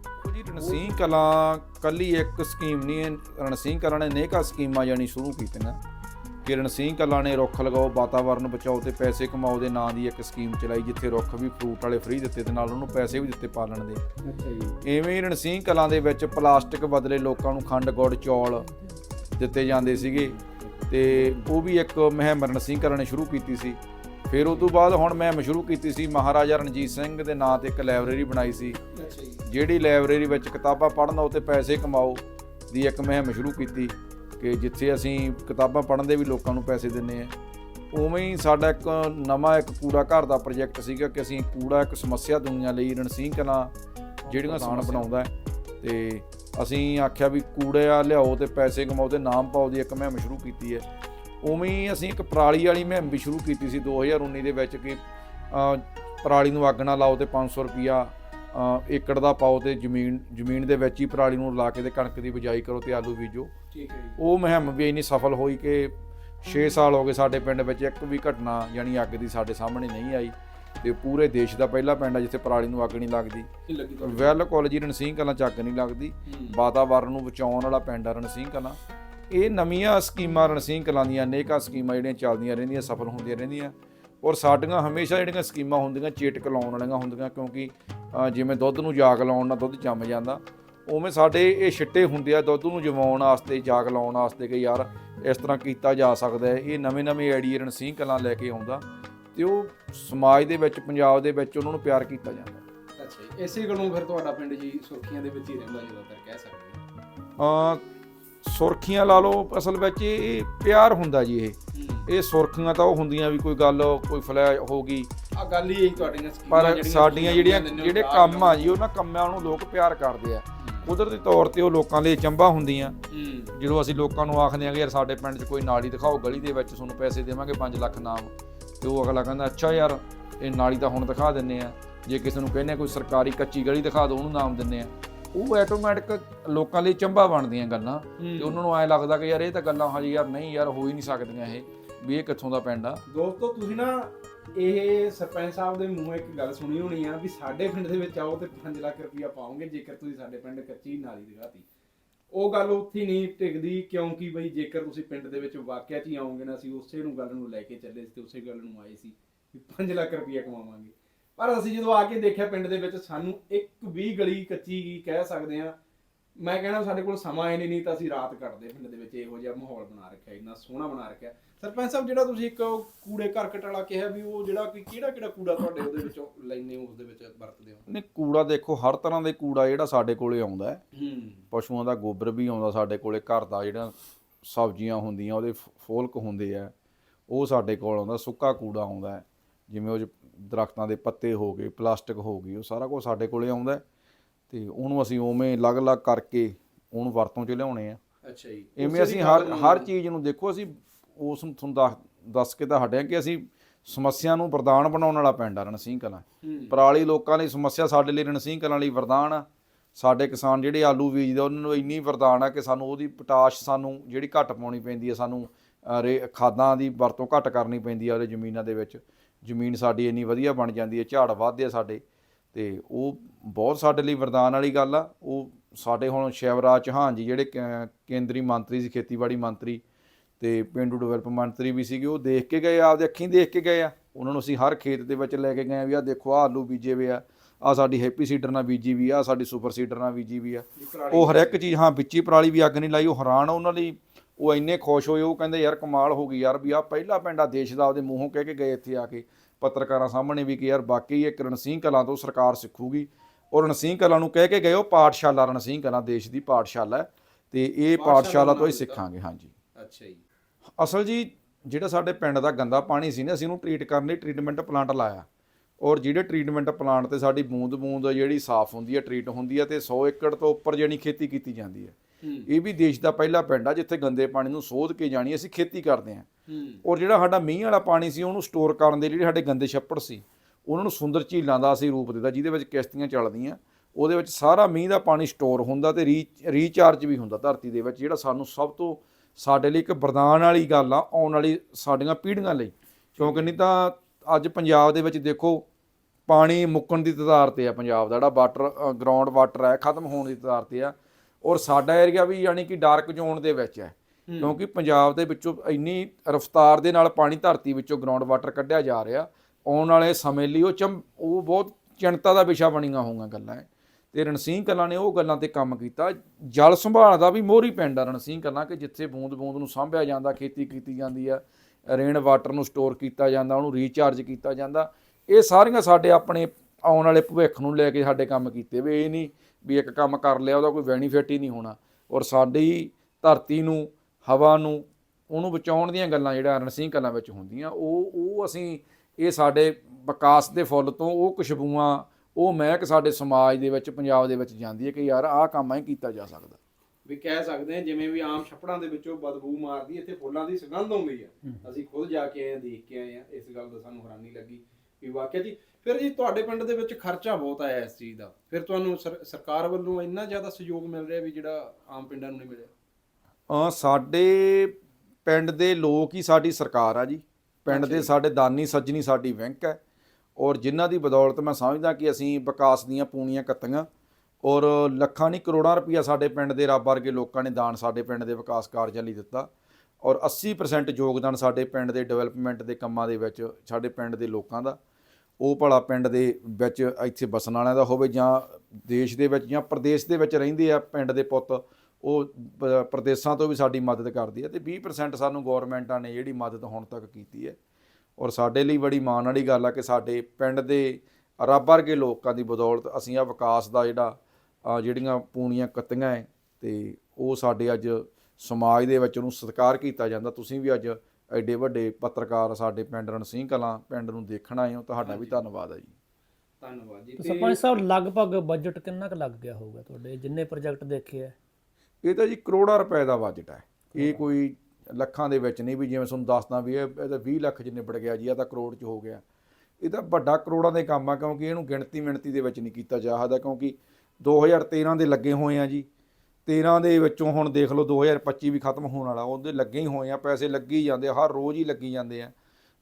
ਦੇਖੋ ਜੀ ਰਣਸੀਂਹ ਕਲਾਂ ਕੱਲੀ ਇੱਕ ਸਕੀਮ ਨਹੀਂ ਹੈ ਰਣਸੀਂਹ ਕਲਾਂ ਨੇ ਅਨੇਕਾਂ ਸਕੀਮਾਂ ਜਾਣੀ ਸ਼ੁਰੂ ਕੀਤੀਆਂ। ਕਿ ਰਣਸੀਂਹ ਕਲਾਂ ਨੇ ਰੁੱਖ ਲਗਾਓ ਵਾਤਾਵਰਨ ਬਚਾਓ ਤੇ ਪੈਸੇ ਕਮਾਓ ਦੇ ਨਾਂ ਦੀ ਇੱਕ ਸਕੀਮ ਚਲਾਈ ਜਿੱਥੇ ਰੁੱਖ ਵੀ ਫਰੂਟ ਵਾਲੇ ਫ੍ਰੀ ਦਿੱਤੇ ਤੇ ਨਾਲ ਉਹਨੂੰ ਪੈਸੇ ਵੀ ਦਿੱਤੇ ਪਾਲਣ ਦੇ। ਅੱਛਾ ਜੀ। ਐਵੇਂ ਹੀ ਰਣਸੀਂਹ ਕਲਾਂ ਦੇ ਵਿੱਚ ਪਲਾਸਟਿਕ ਬਦਲੇ ਲੋਕਾਂ ਨੂੰ ਖੰਡ ਗੁੜ ਚੌਲ ਦਿੱਤੇ ਜਾਂਦੇ ਸੀਗੇ ਤੇ ਉਹ ਵੀ ਇੱਕ ਮੁਹਿੰਮ ਰਣਸੀਂਹ ਕਲਾਂ ਨੇ ਸ਼ੁਰੂ ਕੀਤੀ ਸੀ। ਫਿਰ ਉਸ ਤੋਂ ਬਾਅਦ ਹੁਣ ਮੈਂ ਸ਼ੁਰੂ ਕੀਤੀ ਸੀ ਮਹਾਰਾਜਾ ਰਣਜੀਤ ਸਿੰਘ ਦੇ ਨਾਂ ਤੇ ਇੱਕ ਲਾਇਬ੍ਰੇਰੀ ਬਣਾਈ ਸੀ। ਜਿਹੜੀ ਲਾਇਬ੍ਰੇਰੀ ਵਿੱਚ ਕਿਤਾਬਾਂ ਪੜ੍ਹਨ ਤੇ ਪੈਸੇ ਕਮਾਓ ਦੀ ਇੱਕ ਮੁਹਿੰਮ ਸ਼ੁਰੂ ਕੀਤੀ ਕਿ ਜਿੱਥੇ ਅਸੀਂ ਕਿਤਾਬਾਂ ਪੜ੍ਹਨ ਦੇ ਵੀ ਲੋਕਾਂ ਨੂੰ ਪੈਸੇ ਦਿੰਨੇ ਆ ਉਵੇਂ ਹੀ ਸਾਡਾ ਇੱਕ ਨਵਾਂ ਇੱਕ ਕੂੜਾ ਘਰ ਦਾ ਪ੍ਰੋਜੈਕਟ ਸੀਗਾ ਕਿ ਅਸੀਂ ਕੂੜਾ ਇੱਕ ਸਮੱਸਿਆ ਦੁਨੀਆ ਲਈ ਰਣਸੀਂਹ ਕਲਾਂ ਜਿਹੜੀਆਂ ਸਮਾਨ ਬਣਾਉਂਦਾ ਤੇ ਅਸੀਂ ਆਖਿਆ ਵੀ ਕੂੜੇ ਲਿਆਓ ਤੇ ਪੈਸੇ ਕਮਾਓ ਤੇ ਨਾਮ ਪਾਓ ਦੀ ਇੱਕ ਮੁਹਿੰਮ ਸ਼ੁਰੂ ਕੀਤੀ ਹੈ। ਉਵੇਂ ਹੀ ਅਸੀਂ ਇੱਕ ਪਰਾਲੀ ਵਾਲੀ ਮੁਹਿੰਮ ਵੀ ਸ਼ੁਰੂ ਕੀਤੀ ਸੀ 2019 ਦੇ ਵਿੱਚ ਕਿ ਪਰਾਲੀ ਨੂੰ ਅੱਗ ਨਾ ਲਾਓ ਤੇ 500 ਰੁਪਿਆ ਏਕੜ ਦਾ ਪਾਓ ਤੇ ਜ਼ਮੀਨ ਜ਼ਮੀਨ ਦੇ ਵਿੱਚ ਹੀ ਪਰਾਲੀ ਨੂੰ ਲਾ ਕੇ ਤੇ ਕਣਕ ਦੀ ਬਿਜਾਈ ਕਰੋ ਤੇ ਆਲੂ ਬੀਜੋ। ਠੀਕ ਹੈ ਜੀ। ਉਹ ਮੁਹਿੰਮ ਵੀ ਇੰਨੀ ਸਫਲ ਹੋਈ ਕਿ 6 ਸਾਲ ਹੋ ਗਏ ਸਾਡੇ ਪਿੰਡ ਵਿੱਚ ਇੱਕ ਵੀ ਘਟਨਾ ਯਾਨੀ ਅੱਗ ਦੀ ਸਾਡੇ ਸਾਹਮਣੇ ਨਹੀਂ ਆਈ ਤੇ ਪੂਰੇ ਦੇਸ਼ ਦਾ ਪਹਿਲਾ ਪਿੰਡ ਆ ਜਿੱਥੇ ਪਰਾਲੀ ਨੂੰ ਅੱਗ ਨਹੀਂ ਲੱਗਦੀ। ਵੈਲ ਕਾਲਜ ਰਣਸੀਂਹ ਕਲਾਂ ਚ ਅੱਗ ਨਹੀਂ ਲੱਗਦੀ। ਵਾਤਾਵਰਨ ਨੂੰ ਬਚਾਉਣ ਵਾਲਾ ਪਿੰਡ ਆ ਰਣਸੀਂਹ ਕਲਾਂ। ਇਹ ਨਵੀਆਂ ਸਕੀਮਾਂ ਰਣਸੀਂਹ ਕਲਾਂ ਦੀਆਂ ਅਨੇਕਾਂ ਸਕੀਮਾਂ ਜਿਹੜੀਆਂ ਚੱਲਦੀਆਂ ਰਹਿੰਦੀਆਂ ਸਫਲ ਹੁੰਦੀਆਂ ਰਹਿੰਦੀਆਂ। ਔਰ ਸਾਡੀਆਂ ਹਮੇਸ਼ਾ ਜਿਹੜੀਆਂ ਸਕੀਮਾਂ ਹੁੰਦੀਆਂ ਚੇਟਕ ਲਾਉਣ ਵਾਲੀਆਂ ਹੁੰਦੀਆਂ ਕਿਉਂਕਿ ਜਿਵੇਂ ਦੁੱਧ ਨੂੰ ਜਾਗ ਲਾਉਣ ਨਾਲ ਦੁੱਧ ਜੰਮ ਜਾਂਦਾ ਉਵੇਂ ਸਾਡੇ ਇਹ ਛਿੱਟੇ ਹੁੰਦੇ ਆ ਦੁੱਧ ਨੂੰ ਜਮਾਉਣ ਵਾਸਤੇ ਜਾਗ ਲਾਉਣ ਵਾਸਤੇ ਕਿ ਯਾਰ ਇਸ ਤਰ੍ਹਾਂ ਕੀਤਾ ਜਾ ਸਕਦਾ ਹੈ। ਇਹ ਨਵੇਂ ਨਵੇਂ ਆਈਡੀਆ ਰਣਸੀਂਹ ਕਲਾਂ ਲੈ ਕੇ ਆਉਂਦਾ ਤੇ ਉਹ ਸਮਾਜ ਦੇ ਵਿੱਚ ਪੰਜਾਬ ਦੇ ਵਿੱਚ ਉਹਨਾਂ ਨੂੰ ਪਿਆਰ ਕੀਤਾ ਜਾਂਦਾ। ਅੱਛਾ ਜੀ ਇਸੇ ਗੱਲੋਂ ਫਿਰ ਤੁਹਾਡਾ ਪਿੰਡ ਜੀ ਸੁਰਖੀਆਂ ਦੇ ਵਿੱਚ ਹੀ ਰਹਿੰਦਾ ਜ਼ਿਆਦਾਤਰ ਕਹਿ ਸਕਦੇ ਅ ਸੁਰਖੀਆਂ ਲਾ ਲਓ ਅਸਲ ਵਿੱਚ ਇਹ ਪਿਆਰ ਹੁੰਦਾ ਜੀ ਇਹ। ਇਹ ਸੁਰਖੀਆਂ ਤਾਂ ਉਹ ਹੁੰਦੀਆਂ ਵੀ ਕੋਈ ਗੱਲ ਕੋਈ ਫਲੈ ਹੋ ਗਈ। ਆ ਗੱਲ ਹੀ ਇਹੀ ਤੁਹਾਡੀਆਂ ਪਰ ਸਾਡੀਆਂ ਜਿਹੜੀਆਂ ਜਿਹੜੇ ਕੰਮ ਆ ਜੀ ਉਹਨਾਂ ਕੰਮਾਂ ਨੂੰ ਲੋਕ ਪਿਆਰ ਕਰਦੇ ਆ। ਕੁਦਰਤੀ ਤੌਰ ਤੇ ਉਹ ਲੋਕਾਂ ਲਈ ਚੰਬਾ ਹੁੰਦੀਆਂ। ਜਦੋਂ ਅਸੀਂ ਲੋਕਾਂ ਨੂੰ ਆਖਦੇ ਆ ਕਿ ਯਾਰ ਸਾਡੇ ਪਿੰਡ 'ਚ ਕੋਈ ਨਾਲੀ ਦਿਖਾਓ ਗਲੀ ਦੇ ਵਿੱਚ ਤੁਹਾਨੂੰ ਪੈਸੇ ਦੇਵਾਂਗੇ 5 ਲੱਖ ਨਾਮ। ਤੇ ਉਹ ਅਗਲਾ ਕਹਿੰਦਾ ਅੱਛਾ ਯਾਰ ਇਹ ਨਾਲੀ ਤਾਂ ਹੁਣ ਦਿਖਾ ਦਿੰਨੇ ਆ। ਜੇ ਕਿਸੇ ਨੂੰ ਕਹਿੰਦੇ ਕੋਈ ਸਰਕਾਰੀ ਕੱਚੀ ਗਲੀ ਦਿਖਾ ਦਿਓ ਉਹਨੂੰ ਨਾਮ ਦਿੰਨੇ ਆ। ਉਹ ਆਟੋਮੈਟਿਕ ਲੋਕਾਂ ਲਈ ਚੰਬਾ ਬਣਦੀਆਂ ਗੱਲਾਂ ਤੇ ਉਹਨਾਂ ਨੂੰ ਐ ਲੱਗਦਾ ਕਿ ਯਾਰ ਇਹ ਤਾਂ ਗੱਲਾਂ ਹਜੇ ਯਾਰ ਨਹੀਂ ਯਾਰ ਹੋ ਹੀ ਨਹੀਂ ਸਕਦੀਆਂ ਇਹ ਵੀ ਇਹ ਕਿੱਥੋਂ ਦਾ ਪਿੰਡ ਆ? ਦੋਸਤੋ ਤੁਸੀਂ ਨਾ ਇਹ ਸਰਪੰਚ ਸਾਹਿਬ ਦੇ ਮੂੰਹੋਂ ਇੱਕ ਗੱਲ ਸੁਣੀ ਹੋਣੀ ਆ ਵੀ ਸਾਡੇ ਪਿੰਡ ਦੇ ਵਿੱਚ ਆਓ ਤੇ 5 ਲੱਖ ਰੁਪਇਆ ਪਾਓਗੇ ਜੇਕਰ ਤੁਸੀਂ ਸਾਡੇ ਪਿੰਡ ਕੱਚੀ ਨਾਲੀ ਦਿਖਾਤੀ। ਉਹ ਗੱਲ ਉੱਥੇ ਨਹੀਂ ਟਿਕਦੀ ਕਿਉਂਕਿ ਬਈ ਜੇਕਰ ਤੁਸੀਂ ਪਿੰਡ ਦੇ ਵਿੱਚ ਵਾਕਿਆ 'ਚ ਹੀ ਆਓਗੇ ਨਾ ਅਸੀਂ ਉਸੇ ਨੂੰ ਗੱਲ ਨੂੰ ਲੈ ਕੇ ਚੱਲੇ ਸੀ ਤੇ ਉਸੇ ਗੱਲ ਨੂੰ ਆਏ ਸੀ ਵੀ 5 ਲੱਖ ਰੁਪਇਆ ਕਮਾਵਾਂਗੇ। ਪਰ ਅਸੀਂ ਜਦੋਂ ਆ ਕੇ ਦੇਖਿਆ ਪਿੰਡ ਦੇ ਵਿੱਚ ਸਾਨੂੰ ਇੱਕ ਵੀ ਗਲੀ ਕੱਚੀ ਕੀ ਕਹਿ ਸਕਦੇ ਆ ਮੈਂ ਕਹਿਣਾ ਸਾਡੇ ਕੋਲ ਸਮਾਂ ਹੀ ਨਹੀਂ ਤਾਂ ਅਸੀਂ ਰਾਤ ਕੱਟਦੇ ਪਿੰਡ ਦੇ ਵਿੱਚ ਇਹੋ ਜਿਹਾ ਮਾਹੌਲ ਬਣਾ ਰੱਖਿਆ ਇੰਨਾ ਸੋਹਣਾ ਬਣਾ ਰੱਖਿਆ। ਸਰਪੰਚ ਸਾਹਿਬ ਜਿਹੜਾ ਤੁਸੀਂ ਇੱਕ ਕੂੜੇ ਕਰਕਟ ਵਾਲਾ ਕਿਹਾ ਵੀ ਉਹ ਜਿਹੜਾ ਕਿ ਕਿਹੜਾ ਕਿਹੜਾ ਕੂੜਾ ਤੁਹਾਡੇ ਉਹਦੇ ਵਿੱਚੋਂ ਲੈਂਦੇ ਹੋ ਉਸਦੇ ਵਿੱਚ ਵਰਤਦੇ ਹੋ? ਨਹੀਂ ਕੂੜਾ ਦੇਖੋ ਹਰ ਤਰ੍ਹਾਂ ਦੇ ਕੂੜਾ ਜਿਹੜਾ ਸਾਡੇ ਕੋਲੇ ਆਉਂਦਾ ਹੈ। ਹੂੰ। ਪਸ਼ੂਆਂ ਦਾ ਗੋਬਰ ਵੀ ਆਉਂਦਾ ਸਾਡੇ ਕੋਲੇ ਘਰ ਦਾ ਜਿਹੜਾ ਸਬਜ਼ੀਆਂ ਹੁੰਦੀਆਂ ਉਹਦੇ ਫੋਲਕ ਹੁੰਦੇ ਆ ਉਹ ਸਾਡੇ ਕੋਲ ਆਉਂਦਾ ਸੁੱਕਾ ਕੂੜਾ ਆਉਂਦਾ ਹੈ। ਜਿਵੇਂ ਉਹ ਦਰਖਤਾਂ ਦੇ ਪੱਤੇ ਹੋ ਗਏ ਪਲਾਸਟਿਕ ਹੋ ਗਈ ਉਹ ਸਾਰਾ ਕੁਝ ਸਾਡੇ ਕੋਲੇ ਆਉਂਦਾ ਤੇ ਉਹਨੂੰ ਅਸੀਂ ਉਵੇਂ ਅਲੱਗ-ਅਲੱਗ ਕਰਕੇ ਉਹਨੂੰ ਵਰਤੋਂ 'ਚ ਲਿਆਉਣੇ ਆ। ਅੱਛਾ ਜੀ। ਇਵੇਂ ਅਸੀਂ ਹਰ ਹਰ ਚੀਜ਼ ਨੂੰ ਦੇਖੋ ਅਸੀਂ ਉਸ ਨੂੰ ਤੁਹਾਨੂੰ ਦੱਸ ਦੱਸ ਕੇ ਤਾਂ ਹਟਿਆ ਕਿ ਅਸੀਂ ਸਮੱਸਿਆ ਨੂੰ ਵਰਦਾਨ ਬਣਾਉਣ ਵਾਲਾ ਪਿੰਡ ਆ ਰਣਸੀਂਹ ਕਲਾਂ। ਪਰਾਲੀ ਲੋਕਾਂ ਲਈ ਸਮੱਸਿਆ ਸਾਡੇ ਲਈ ਰਣਸੀਂਹ ਕਲਾਂ ਲਈ ਵਰਦਾਨ ਆ। ਸਾਡੇ ਕਿਸਾਨ ਜਿਹੜੇ ਆਲੂ ਬੀਜਦੇ ਆ, ਉਹਨਾਂ ਨੂੰ ਇੰਨੀ ਵਰਦਾਨ ਆ ਕਿ ਸਾਨੂੰ ਉਹਦੀ ਪੋਟਾਸ਼ ਸਾਨੂੰ ਜਿਹੜੀ ਘੱਟ ਪਾਉਣੀ ਪੈਂਦੀ ਹੈ ਸਾਨੂੰ ਖਾਦਾਂ ਦੀ ਵਰਤੋਂ ਘੱਟ ਕਰਨੀ ਪੈਂਦੀ ਆ ਉਹਦੇ ਜ਼ਮੀਨਾਂ ਦੇ ਵਿੱਚ। ਜ਼ਮੀਨ ਸਾਡੀ ਇੰਨੀ ਵਧੀਆ ਬਣ ਜਾਂਦੀ ਹੈ ਝਾੜ ਵੱਧਦੇ ਆ ਸਾਡੇ ਤੇ ਉਹ ਬਹੁਤ ਸਾਡੇ ਲਈ ਵਰਦਾਨ ਵਾਲੀ ਗੱਲ ਆ। ਉਹ ਸਾਡੇ ਹੁਣ ਸ਼ਿਵਰਾਜ ਚੌਹਾਨ ਜੀ ਜਿਹੜੇ ਕੇਂਦਰੀ ਮੰਤਰੀ ਸੀ ਖੇਤੀਬਾੜੀ ਮੰਤਰੀ ਤੇ ਪਿੰਡੂ ਡਿਵੈਲਪਮੈਂਟ ਮੰਤਰੀ ਵੀ ਸੀਗੇ ਉਹ ਦੇਖ ਕੇ ਗਏ ਆਪਦੇ ਅੱਖੀਂ ਦੇਖ ਕੇ ਗਏ ਆ। ਉਹਨਾਂ ਨੂੰ ਅਸੀਂ ਹਰ ਖੇਤ ਦੇ ਵਿੱਚ ਲੈ ਕੇ ਗਏ ਆ ਵੀ ਆ ਦੇਖੋ ਆ ਆਲੂ ਬੀਜੇ ਵੇ ਆ ਆ ਸਾਡੀ ਹੈਪੀ ਸੀਡਰ ਨਾਲ ਬੀਜੀ ਵੀ ਆ ਸਾਡੀ ਸੁਪਰ ਸੀਡਰ ਨਾਲ ਬੀਜੀ ਵੀ ਆ। ਉਹ ਹਰ ਇੱਕ ਚੀਜ਼ ਹਾਂ ਵਿੱਚੀ ਪਰਾਲੀ ਵੀ ਅੱਗ ਨਹੀਂ ਲਾਈ ਉਹ ਹੈਰਾਨ ਉਹਨਾਂ ਲਈ। ਉਹ ਇੰਨੇ ਖੁਸ਼ ਹੋਏ ਉਹ ਕਹਿੰਦੇ ਯਾਰ ਕਮਾਲ ਹੋ ਗਈ ਯਾਰ ਵੀ ਆ ਪਹਿਲਾ ਪਿੰਡ ਆ ਦੇਸ਼ ਦਾ ਉਹਦੇ ਮੂੰਹੋਂ ਕਹਿ ਕੇ ਗਏ ਇੱਥੇ ਆ ਕੇ। ਪੱਤਰਕਾਰਾਂ ਸਾਹਮਣੇ ਵੀ ਕਿ ਯਾਰ ਬਾਕੀ ਇਹ ਰਣਸੀਂਹ ਕਲਾਂ ਤੋਂ ਸਰਕਾਰ ਸਿੱਖੂਗੀ। ਔਰ ਰਣਸੀਂਹ ਕਲਾਂ ਨੂੰ ਕਹਿ ਕੇ ਗਏ ਉਹ ਪਾਠਸ਼ਾਲਾ ਰਣਸੀਂਹ ਕਲਾਂ ਦੇਸ਼ ਦੀ ਪਾਠਸ਼ਾਲਾ ਹੈ। ਤੇ ਇਹ ਪਾਠਸ਼ਾਲਾ ਤੋਂ ਹੀ ਸਿੱਖਾਂਗੇ ਹਾਂਜੀ। ਅੱਛਾ ਜੀ। ਅਸਲ ਜੀ ਜਿਹੜਾ ਸਾਡੇ ਪਿੰਡ ਦਾ ਗੰਦਾ ਪਾਣੀ ਸੀ ਨਾ ਅਸੀਂ ਉਹਨੂੰ ਟ੍ਰੀਟ ਕਰਨ ਲਈ ਟ੍ਰੀਟਮੈਂਟ ਪਲਾਂਟ ਲਾਇਆ। ਔਰ ਜਿਹੜੇ ਟ੍ਰੀਟਮੈਂਟ ਪਲਾਂਟ ਤੇ ਸਾਡੀ ਬੂੰਦ ਬੂੰਦ ਜਿਹੜੀ ਸਾਫ਼ ਹੁੰਦੀ ਹੈ ਟ੍ਰੀਟ ਹੁੰਦੀ ਹੈ ਤੇ 100 ਏਕੜ ਤੋਂ ਉੱਪਰ ਜਿਹੜੀ ਖੇਤੀ ਕੀਤੀ ਜਾਂਦੀ ਹੈ ਇਹ ਵੀ ਦੇਸ਼ ਦਾ ਪਹਿਲਾ ਪਿੰਡ ਆ ਜਿੱਥੇ ਗੰਦੇ ਪਾਣੀ ਨੂੰ ਸੋਧ ਕੇ ਜਾਣੀ ਅਸੀਂ ਖੇਤੀ ਕਰਦੇ ਹਾਂ। ਔਰ ਜਿਹੜਾ ਸਾਡਾ ਮੀਂਹ ਵਾਲਾ ਪਾਣੀ ਸੀ ਉਹਨੂੰ ਸਟੋਰ ਕਰਨ ਦੇ ਲਈ ਜਿਹੜੇ ਸਾਡੇ ਗੰਦੇ ਛੱਪੜ ਸੀ ਉਹਨਾਂ ਨੂੰ ਸੁੰਦਰ ਝੀਲਾਂ ਦਾ ਅਸੀਂ ਰੂਪ ਦਿੱਤਾ ਜਿਹਦੇ ਵਿੱਚ ਕਿਸ਼ਤੀਆਂ ਚੱਲਦੀਆਂ ਉਹਦੇ ਵਿੱਚ ਸਾਰਾ ਮੀਂਹ ਦਾ ਪਾਣੀ ਸਟੋਰ ਹੁੰਦਾ ਤੇ ਰੀਚਾਰਜ ਵੀ ਹੁੰਦਾ ਧਰਤੀ ਦੇ ਵਿੱਚ ਜਿਹੜਾ ਸਾਨੂੰ ਸਭ ਤੋਂ ਸਾਡੇ ਲਈ ਇੱਕ ਵਰਦਾਨ ਵਾਲੀ ਗੱਲ ਆ ਆਉਣ ਵਾਲੀ ਸਾਡੀਆਂ ਪੀੜ੍ਹੀਆਂ ਲਈ। ਕਿਉਂਕਿ ਨਹੀਂ ਤਾਂ ਅੱਜ ਪੰਜਾਬ ਦੇ ਵਿੱਚ ਦੇਖੋ ਪਾਣੀ ਮੁੱਕਣ ਦੀ ਤਦਾਰ ਤੇ ਆ ਪੰਜਾਬ ਦਾ ਜਿਹੜਾ ਵਾਟਰ ਗਰਾਊਂਡ ਵਾਟਰ ਹੈ ਖਤਮ ਹੋਣ ਦੀ ਤਦਾਰ ਤੇ ਆ। ਔਰ ਸਾਡਾ ਏਰੀਆ ਵੀ ਯਾਨੀ ਕਿ ਡਾਰਕ ਜ਼ੋਨ ਦੇ ਵਿੱਚ ਹੈ। ਕਿਉਂਕਿ ਪੰਜਾਬ ਦੇ ਵਿੱਚੋਂ ਇੰਨੀ ਰਫ਼ਤਾਰ ਦੇ ਨਾਲ ਪਾਣੀ ਧਰਤੀ ਵਿੱਚੋਂ ਗਰਾਊਂਡ ਵਾਟਰ ਕੱਢਿਆ ਜਾ ਰਿਹਾ ਆਉਣ ਵਾਲੇ ਸਮੇਂ ਲਈ ਉਹ ਚੰ ਉਹ ਬਹੁਤ ਚਿੰਤਾ ਦਾ ਵਿਸ਼ਾ ਬਣੀਆਂ ਹੋਊਗਾ ਗੱਲਾਂ ਇਹ। ਤੇ ਰਣਸੀਂਹ ਕਲਾਂ ਨੇ ਉਹ ਗੱਲਾਂ ਤੇ ਕੰਮ ਕੀਤਾ। ਜਲ ਸੰਭਾਲ ਦਾ ਵੀ ਮੋਹਰੀ ਪਿੰਡ ਆ ਰਣਸੀਂਹ ਕਲਾਂ ਕਿ ਜਿੱਥੇ ਬੂੰਦ ਬੂੰਦ ਨੂੰ ਸਾਂਭਿਆ ਜਾਂਦਾ ਖੇਤੀ ਕੀਤੀ ਜਾਂਦੀ ਆ ਰੇਨ ਵਾਟਰ ਨੂੰ ਸਟੋਰ ਕੀਤਾ ਜਾਂਦਾ ਉਹਨੂੰ ਰੀਚਾਰਜ ਕੀਤਾ ਜਾਂਦਾ। ਇਹ ਸਾਰੀਆਂ ਸਾਡੇ ਆਪਣੇ ਆਉਣ ਵਾਲੇ ਭਵਿੱਖ ਨੂੰ ਲੈ ਕੇ ਸਾਡੇ ਕੰਮ ਕੀਤੇ ਵੀ ਇਹ ਨਹੀਂ ਵੀ ਇੱਕ ਕੰਮ ਕਰ ਲਿਆ ਉਹਦਾ ਕੋਈ ਬੈਨੀਫਿਟ ਹੀ ਨਹੀਂ ਹੋਣਾ। ਔਰ ਸਾਡੀ ਧਰਤੀ ਨੂੰ ਹਵਾ ਨੂੰ ਉਹਨੂੰ ਬਚਾਉਣ ਦੀਆਂ ਗੱਲਾਂ ਜਿਹੜਾ ਰਣਸੀਂਹ ਕਲਾਂ ਵਿੱਚ ਹੁੰਦੀਆਂ ਉਹ ਉਹ ਅਸੀਂ ਇਹ ਸਾਡੇ ਵਿਕਾਸ ਦੇ ਫੁੱਲ ਤੋਂ ਉਹ ਖੁਸ਼ਬੂਆਂ ਉਹ ਮਹਿਕ ਸਾਡੇ ਸਮਾਜ ਦੇ ਵਿੱਚ ਪੰਜਾਬ ਦੇ ਵਿੱਚ ਜਾਂਦੀ ਹੈ ਕਿ ਯਾਰ ਆਹ ਕੰਮ ਐ ਕੀਤਾ ਜਾ ਸਕਦਾ। ਵੀ ਕਹਿ ਸਕਦੇ ਆ ਜਿਵੇਂ ਵੀ ਆਮ ਛੱਪੜਾਂ ਦੇ ਵਿੱਚੋਂ ਬਦਬੂ ਮਾਰਦੀ ਇੱਥੇ ਫੁੱਲਾਂ ਦੀ ਸੁਗੰਧ ਆਉਂਦੀ ਆ। ਅਸੀਂ ਖੁਦ ਜਾ ਕੇ ਆਏ ਆ ਦੇਖ ਕੇ ਆਏ ਆ ਇਸ ਗੱਲ ਦਾ ਸਾਨੂੰ ਹੈਰਾਨੀ ਲੱਗੀ। ਵੀ ਵਾਕਿਆ ਜੀ ਫਿਰ ਜੀ ਤੁਹਾਡੇ ਪਿੰਡ ਦੇ ਵਿੱਚ ਖਰਚਾ ਬਹੁਤ ਆਇਆ ਇਸ ਚੀਜ਼ ਦਾ। ਫਿਰ ਤੁਹਾਨੂੰ ਸਰ- ਸਰਕਾਰ ਵੱਲੋਂ ਇੰਨਾ ਜ਼ਿਆਦਾ ਸਹਿਯੋਗ ਮਿਲ ਰਿਹਾ ਵੀ ਜਿਹੜਾ ਆਮ ਪਿੰਡਾਂ ਨੂੰ ਨਹੀਂ ਮਿਲਿਆ? ਅ ਸਾਡੇ ਪਿੰਡ ਦੇ ਲੋਕ ਹੀ ਸਾਡੀ ਸਰਕਾਰ ਆ ਜੀ। ਪਿੰਡ ਦੇ ਸਾਡੇ ਦਾਨੀ ਸੱਜਣੀ ਸਾਡੀ ਬੈਂਕ ਹੈ ਔਰ ਜਿਨ੍ਹਾਂ ਦੀ ਬਦੌਲਤ ਮੈਂ ਸਮਝਦਾ ਕਿ ਅਸੀਂ ਵਿਕਾਸ ਦੀਆਂ ਪੂਣੀਆਂ ਕੱਤੀਆਂ ਔਰ ਲੱਖਾਂ ਨਹੀਂ ਕਰੋੜਾਂ ਰੁਪਈਆ ਸਾਡੇ ਪਿੰਡ ਦੇ ਰੱਬ ਵਰਗੇ ਲੋਕਾਂ ਨੇ ਦਾਨ ਸਾਡੇ ਪਿੰਡ ਦੇ ਵਿਕਾਸ ਕਾਰਜਾਂ ਲਈ ਦਿੱਤਾ ਔਰ 80% ਯੋਗਦਾਨ ਸਾਡੇ ਪਿੰਡ ਦੇ ਡਿਵੈਲਪਮੈਂਟ ਦੇ ਕੰਮਾਂ ਦੇ ਵਿੱਚ ਸਾਡੇ ਪਿੰਡ ਦੇ ਲੋਕਾਂ ਦਾ ਉਹ ਭਲਾ ਪਿੰਡ ਦੇ ਵਿੱਚ ਇੱਥੇ ਬਸਣ ਵਾਲਿਆਂ ਦਾ ਹੋਵੇ ਜਾਂ ਦੇਸ਼ ਦੇ ਵਿੱਚ ਜਾਂ ਪ੍ਰਦੇਸ਼ ਦੇ ਵਿੱਚ ਰਹਿੰਦੇ ਆ ਪਿੰਡ ਦੇ ਪੁੱਤ, ਉਹ ਪ੍ਰਦੇਸ਼ਾਂ ਤੋਂ ਵੀ ਸਾਡੀ ਮਦਦ ਕਰਦੀ ਹੈ ਤੇ 20% ਸਾਨੂੰ ਗਵਰਨਮੈਂਟਾਂ ਨੇ ਜਿਹੜੀ ਮਦਦ ਹੁਣ ਤੱਕ ਕੀਤੀ ਹੈ। ਔਰ ਸਾਡੇ ਲਈ ਬੜੀ ਮਾਣ ਵਾਲੀ ਗੱਲ ਆ ਕਿ ਸਾਡੇ ਪਿੰਡ ਦੇ ਰੱਬ ਵਰਗੇ ਲੋਕਾਂ ਦੀ ਬਦੌਲਤ ਅਸੀਂ ਆ ਵਿਕਾਸ ਦਾ ਜਿਹੜਾ ਜਿਹੜੀਆਂ ਪੂਣੀਆਂ ਕੱਤੀਆਂ ਹੈ ਤੇ ਉਹ ਸਾਡੇ ਅੱਜ ਸਮਾਜ ਦੇ ਵਿੱਚ ਉਹਨੂੰ ਸਤਿਕਾਰ ਕੀਤਾ ਜਾਂਦਾ। ਤੁਸੀਂ ਵੀ ਅੱਜ ਐਡੇ ਵੱਡੇ ਪੱਤਰਕਾਰ ਸਾਡੇ ਪਿੰਡ ਰਣ ਸਿੰਘ ਕਲਾਂ ਪਿੰਡ ਨੂੰ ਦੇਖਣ ਆਏ ਹੋ ਤੁਹਾਡਾ ਵੀ ਧੰਨਵਾਦ ਹੈ ਜੀ। ਧੰਨਵਾਦ ਜੀ। ਸਰਪੰਚ ਸਾਹਿਬ ਲਗਭਗ ਬਜਟ ਕਿੰਨਾ ਕੁ ਲੱਗ ਗਿਆ ਹੋਊਗਾ ਤੁਹਾਡੇ? ਜਿੰਨੇ ਪ੍ਰੋਜੈਕਟ ਦੇਖੇ ਆ? ਇਹ ਤਾਂ ਜੀ ਕਰੋੜਾਂ ਰੁਪਏ ਦਾ ਬਜਟ ਹੈ ਇਹ ਕੋਈ ਲੱਖਾਂ ਦੇ ਵਿੱਚ ਨਹੀਂ ਵੀ ਜਿਵੇਂ ਤੁਹਾਨੂੰ ਦੱਸਦਾ ਵੀ ਇਹ ਇਹਦਾ 20 ਲੱਖ ਜਿੰਨੇ ਨਿਬੜ ਗਿਆ ਜੀ ਇਹ ਤਾਂ ਕਰੋੜ 'ਚ ਹੋ ਗਿਆ। ਇਹ ਤਾਂ ਵੱਡਾ ਕਰੋੜਾਂ ਦੇ ਕੰਮ ਆ ਕਿਉਂਕਿ ਇਹਨੂੰ ਗਿਣਤੀ ਮਿਣਤੀ ਦੇ ਵਿੱਚ ਨਹੀਂ ਕੀਤਾ ਜਾ ਸਕਦਾ ਕਿਉਂਕਿ 2013 ਦੇ ਲੱਗੇ ਹੋਏ ਆ ਜੀ। 13 ਦੇ ਵਿੱਚੋਂ ਹੁਣ ਦੇਖ ਲਓ 2025 ਵੀ ਖਤਮ ਹੋਣ ਵਾਲਾ ਉਹਦੇ ਲੱਗੇ ਹੀ ਹੋਏ ਆ ਪੈਸੇ ਲੱਗੇ ਹੀ ਜਾਂਦੇ ਆ ਹਰ ਰੋਜ਼ ਹੀ ਲੱਗੀ ਜਾਂਦੇ ਆ।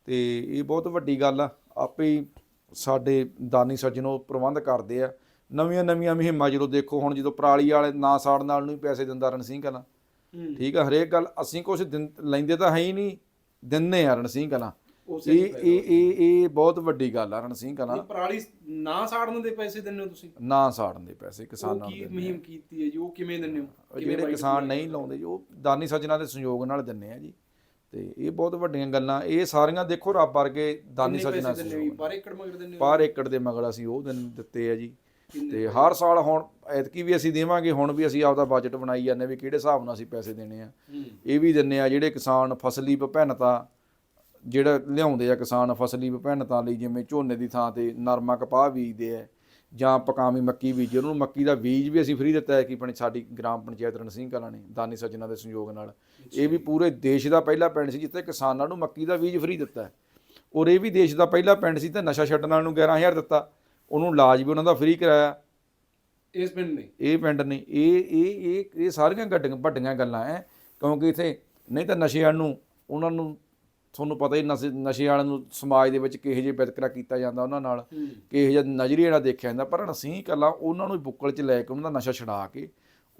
ਤੇ ਇਹ ਬਹੁਤ ਵੱਡੀ ਗੱਲ ਆ ਆਪੇ ਸਾਡੇ ਦਾਨੀ ਸੱਜਣੋ ਪ੍ਰਬੰਧ ਕਰਦੇ ਆ। ਨਵੀਆਂ ਨਵੀਆਂ ਮੁਹਿੰਮਾਂ ਜਦੋਂ ਦੇਖੋ ਹੁਣ ਜਦੋਂ ਪਰਾਲੀ ਵਾਲੇ ਨਾ ਸਾੜਨ ਨਾਲ ਨੂੰ ਹੀ ਪੈਸੇ ਦਿੰਦਾ ਰਣ ਸਿੰਘ ਕਲਾਂ। ਠੀਕ ਆ ਹਰੇਕ ਗੱਲ ਅਸੀਂ ਕੁਝ ਲੈਂਦੇ ਤਾਂ ਹੈ ਹੀ ਨਹੀਂ ਦਿੰਨੇ ਆ ਰਣ ਸਿੰਘ ਕਲਾਂ। ਉਸੇ ਇਹ ਇਹ ਇਹ ਇਹ ਬਹੁਤ ਵੱਡੀ ਗੱਲ ਆ ਰਣ ਸਿੰਘ ਕਲਾਂ। ਪਰਾਲੀ ਨਾ ਸਾੜਨ ਦੇ ਪੈਸੇ ਦਿੰਦੇ ਹੋ ਤੁਸੀਂ? ਨਾ ਸਾੜਨ ਦੇ ਪੈਸੇ ਕਿਸਾਨਾਂ ਕੀ ਨੂੰ ਮੁਹਿੰਮ ਕੀਤੀ ਹੈ ਜੀ? ਉਹ ਕਿਵੇਂ ਦਿੰਦੇ ਹੋ? ਜਿਹੜੇ ਕਿਸਾਨ ਨਹੀਂ ਲਾਉਂਦੇ ਜੀ ਉਹ ਦਾਨੀ ਸੱਜਣਾ ਦੇ ਸੰਯੋਗ ਨਾਲ ਦਿੰਨੇ ਆ ਜੀ। ਤੇ ਇਹ ਬਹੁਤ ਵੱਡੀਆਂ ਗੱਲਾਂ ਇਹ ਸਾਰੀਆਂ ਦੇਖੋ ਰੱਬ ਵਰਗੇ ਦਾਨੀ ਸੱਜਣਾ ਦਿੰਦੇ ਪਰ ਏਕੜ ਮਗਰ ਦਿੰਦੇ ਪਰ ਏਕੜ ਦੇ ਮਗਰ ਅਸੀਂ ਉਹ ਦਿਨ ਦਿੱਤੇ ਆ ਜੀ। ਤੇ ਹਰ ਸਾਲ ਹੁਣ ਐਤਕੀ ਵੀ ਅਸੀਂ ਦੇਵਾਂਗੇ ਹੁਣ ਵੀ ਅਸੀਂ ਆਪਦਾ ਬਜਟ ਬਣਾਈ ਜਾਂਦੇ ਵੀ ਕਿਹੜੇ ਹਿਸਾਬ ਨਾਲ ਅਸੀਂ ਪੈਸੇ ਦੇਣੇ ਆ। ਇਹ ਵੀ ਦਿੰਨੇ ਆ ਜਿਹੜੇ ਕਿਸਾਨ ਫਸਲੀ ਵਿਭਿੰਨਤਾ ਜਿਹੜਾ ਲਿਆਉਂਦੇ ਆ ਕਿਸਾਨ ਫਸਲੀ ਵਿਭਿੰਨਤਾ ਲਈ ਜਿਵੇਂ ਝੋਨੇ ਦੀ ਥਾਂ ਤੇ ਨਰਮਾ ਕਪਾਹ ਬੀਜਦੇ ਆ ਜਾਂ ਪਕਾਮੀ ਮੱਕੀ ਬੀਜਦੇ ਉਹਨੂੰ ਮੱਕੀ ਦਾ ਬੀਜ ਵੀ ਅਸੀਂ ਫ੍ਰੀ ਦਿੱਤਾ ਹੈ ਕਿ ਆਪਣੀ ਸਾਡੀ ਗ੍ਰਾਮ ਪੰਚਾਇਤ ਰਣ ਸਿੰਘ ਕਲਾਂ ਨੇ ਦਾਨੀ ਸੱਜਣਾ ਦੇ ਸੰਯੋਗ ਨਾਲ। ਇਹ ਵੀ ਪੂਰੇ ਦੇਸ਼ ਦਾ ਪਹਿਲਾ ਪਿੰਡ ਸੀ ਜਿੱਥੇ ਕਿਸਾਨਾਂ ਨੂੰ ਮੱਕੀ ਦਾ ਬੀਜ ਫ੍ਰੀ ਦਿੱਤਾ ਹੈ। ਔਰ ਇਹ ਵੀ ਦੇਸ਼ ਦਾ ਪਹਿਲਾ ਪਿੰਡ ਸੀ ਤੇ ਨਸ਼ਾ ਛੱਡਣ ਵਾਲ ਨੂੰ 11000 ਦਿੱਤਾ। ਉਹਨੂੰ ਇਲਾਜ ਵੀ ਉਹਨਾਂ ਦਾ ਫ੍ਰੀ ਕਰਾਇਆ। ਇਸ ਪਿੰਡ ਨੇ ਇਹ ਪਿੰਡ ਨੇ ਇਹ ਇਹ ਇਹ ਇਹ ਸਾਰੀਆਂ ਗੱਡੀਆਂ ਵੱਡੀਆਂ ਗੱਲਾਂ ਐ ਕਿਉਂਕਿ ਇਥੇ ਨਹੀਂ ਤਾਂ ਨਸ਼ੇ ਵਾਲ ਨੂੰ ਉਹਨਾਂ ਨੂੰ ਤੁਹਾਨੂੰ ਪਤਾ ਹੀ ਨਸ਼ੇ ਨਸ਼ੇ ਵਾਲਿਆਂ ਨੂੰ ਸਮਾਜ ਦੇ ਵਿੱਚ ਕਿਹੋ ਜਿਹੇ ਵਿਤਕਰਾ ਕੀਤਾ ਜਾਂਦਾ ਉਹਨਾਂ ਨਾਲ ਕਿਹੋ ਜਿਹਾ ਨਜ਼ਰੀਏ ਨਾਲ ਦੇਖਿਆ ਜਾਂਦਾ। ਪਰ ਅਸੀਂ ਕੱਲਾ ਉਹਨਾਂ ਨੂੰ ਬੁੱਕਲ 'ਚ ਲੈ ਕੇ ਉਹਨਾਂ ਦਾ ਨਸ਼ਾ ਛਡਾ ਕੇ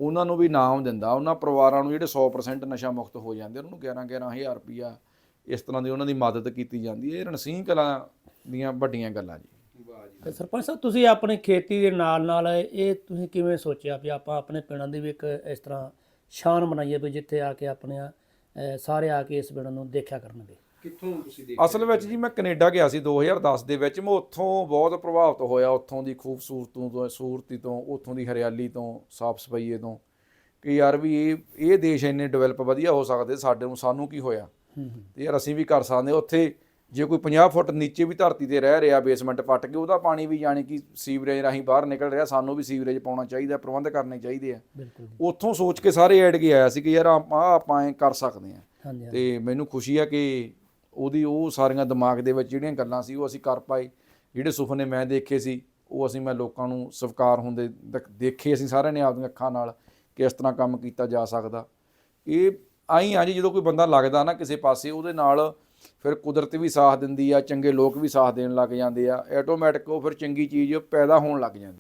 ਉਹਨਾਂ ਨੂੰ ਵੀ ਨਾਮ ਦਿੰਦਾ। ਉਹਨਾਂ ਪਰਿਵਾਰਾਂ ਨੂੰ ਜਿਹੜੇ 100% ਨਸ਼ਾ ਮੁਕਤ ਹੋ ਜਾਂਦੇ ਉਹਨਾਂ ਨੂੰ 11 11000 ਰੁਪਈਆ ਇਸ ਤਰ੍ਹਾਂ ਦੀ ਉਹਨਾਂ ਦੀ ਮਦਦ ਕੀਤੀ ਜਾਂਦੀ ਹੈ। ਇਹ ਰਣਸੀਂਹ ਕਲਾਂ ਦੀਆਂ ਵੱਡੀਆਂ ਗੱਲਾਂ ਜੀ। ਵਾਹ ਜੀ ਤੇ ਸਰਪੰਚ ਸਾਹਿਬ ਤੁਸੀਂ ਆਪਣੀ ਖੇਤੀ ਦੇ ਨਾਲ ਨਾਲ ਇਹ ਤੁਸੀਂ ਕਿਵੇਂ ਸੋਚਿਆ ਵੀ ਆਪਾਂ ਆਪਣੇ ਪਿੰਡਾਂ ਦੀ ਵੀ ਇੱਕ ਇਸ ਤਰ੍ਹਾਂ ਸ਼ਾਨ ਬਣਾਈਏ ਵੀ ਜਿੱਥੇ ਆ ਕੇ ਆਪਣੇ ਅਹ, ਸਾਰੇ ਆ ਕੇ ਇਸ ਪਿੰਡ ਨੂੰ ਦੇਖਿਆ ਕਰਨਗੇ। ਕਿੱਥੋਂ ਤੁਸੀਂ ਦੇਖ ਅਸਲ ਵਿੱਚ ਜੀ ਮੈਂ ਕੈਨੇਡਾ ਗਿਆ ਸੀ 2010 ਦੇ ਵਿੱਚ। ਮੈਂ ਉੱਥੋਂ ਬਹੁਤ ਪ੍ਰਭਾਵਿਤ ਹੋਇਆ ਉੱਥੋਂ ਦੀ ਖੂਬਸੂਰਤੀ ਤੋਂ ਸੂਰਤੀ ਤੋਂ ਉੱਥੋਂ ਦੀ ਹਰਿਆਲੀ ਤੋਂ ਸਾਫ਼ ਸਫਾਈਏ ਤੋਂ ਕਿ ਯਾਰ ਵੀ ਇਹ ਇਹ ਦੇਸ਼ ਇੰਨੇ ਡਿਵੈਲਪ ਵਧੀਆ ਹੋ ਸਕਦੇ ਸਾਡੇ ਨੂੰ ਸਾਨੂੰ ਕੀ ਹੋਇਆ? ਹੂੰ ਹੂੰ। ਤੇ ਯਾਰ ਅਸੀਂ ਵੀ ਕਰ ਸਕਦੇ ਹਾਂ। ਉੱਥੇ ਜੇ ਕੋਈ 50 ਫੁੱਟ ਨੀਚੇ ਵੀ ਧਰਤੀ ਤੇ ਰਹਿ ਰਿਹਾ ਬੇਸਮੈਂਟ ਪੱਟ ਕੇ ਉਹਦਾ ਪਾਣੀ ਵੀ ਯਾਨੀ ਕਿ ਸੀਵਰੇਜ ਰਾਹੀਂ ਬਾਹਰ ਨਿਕਲ ਰਿਹਾ ਸਾਨੂੰ ਵੀ ਸੀਵਰੇਜ ਪਾਉਣਾ ਚਾਹੀਦਾ ਪ੍ਰਬੰਧ ਕਰਨੇ ਚਾਹੀਦੇ ਆ। ਉੱਥੋਂ ਸੋਚ ਕੇ ਸਾਰੇ ਐਡ ਕੇ ਆਇਆ ਸੀ ਕਿ ਯਾਰ ਆ ਆਪਾਂ ਐਂ ਕਰ ਸਕਦੇ ਹਾਂਜੀ ਤੇ ਮੈਨੂੰ ਖੁਸ਼ੀ ਆ ਕਿ ਉਹਦੀ ਉਹ ਸਾਰੀਆਂ ਦਿਮਾਗ ਦੇ ਵਿੱਚ ਜਿਹੜੀਆਂ ਗੱਲਾਂ ਸੀ ਉਹ ਅਸੀਂ ਕਰ ਪਾਏ। ਜਿਹੜੇ ਸੁਪਨੇ ਮੈਂ ਦੇਖੇ ਸੀ ਉਹ ਅਸੀਂ ਮੈਂ ਲੋਕਾਂ ਨੂੰ ਸਵਕਾਰ ਹੁੰਦੇ ਦੇਖੇ ਅਸੀਂ ਸਾਰਿਆਂ ਨੇ ਆਪਦੀਆਂ ਅੱਖਾਂ ਨਾਲ ਕਿ ਇਸ ਤਰ੍ਹਾਂ ਕੰਮ ਕੀਤਾ ਜਾ ਸਕਦਾ। ਇਹ ਆਈ ਆ ਜੀ ਜਦੋਂ ਕੋਈ ਬੰਦਾ ਲੱਗਦਾ ਨਾ ਕਿਸੇ ਪਾਸੇ ਉਹਦੇ ਨਾਲ ਫਿਰ ਕੁਦਰਤ ਵੀ ਸਾਥ ਦਿੰਦੀ ਆ, ਚੰਗੇ ਲੋਕ ਵੀ ਸਾਥ ਦੇਣ ਲੱਗ ਜਾਂਦੇ ਆ ਆਟੋਮੈਟਿਕ ਉਹ ਫਿਰ ਚੰਗੀ ਚੀਜ਼ ਪੈਦਾ ਹੋਣ ਲੱਗ ਜਾਂਦੀ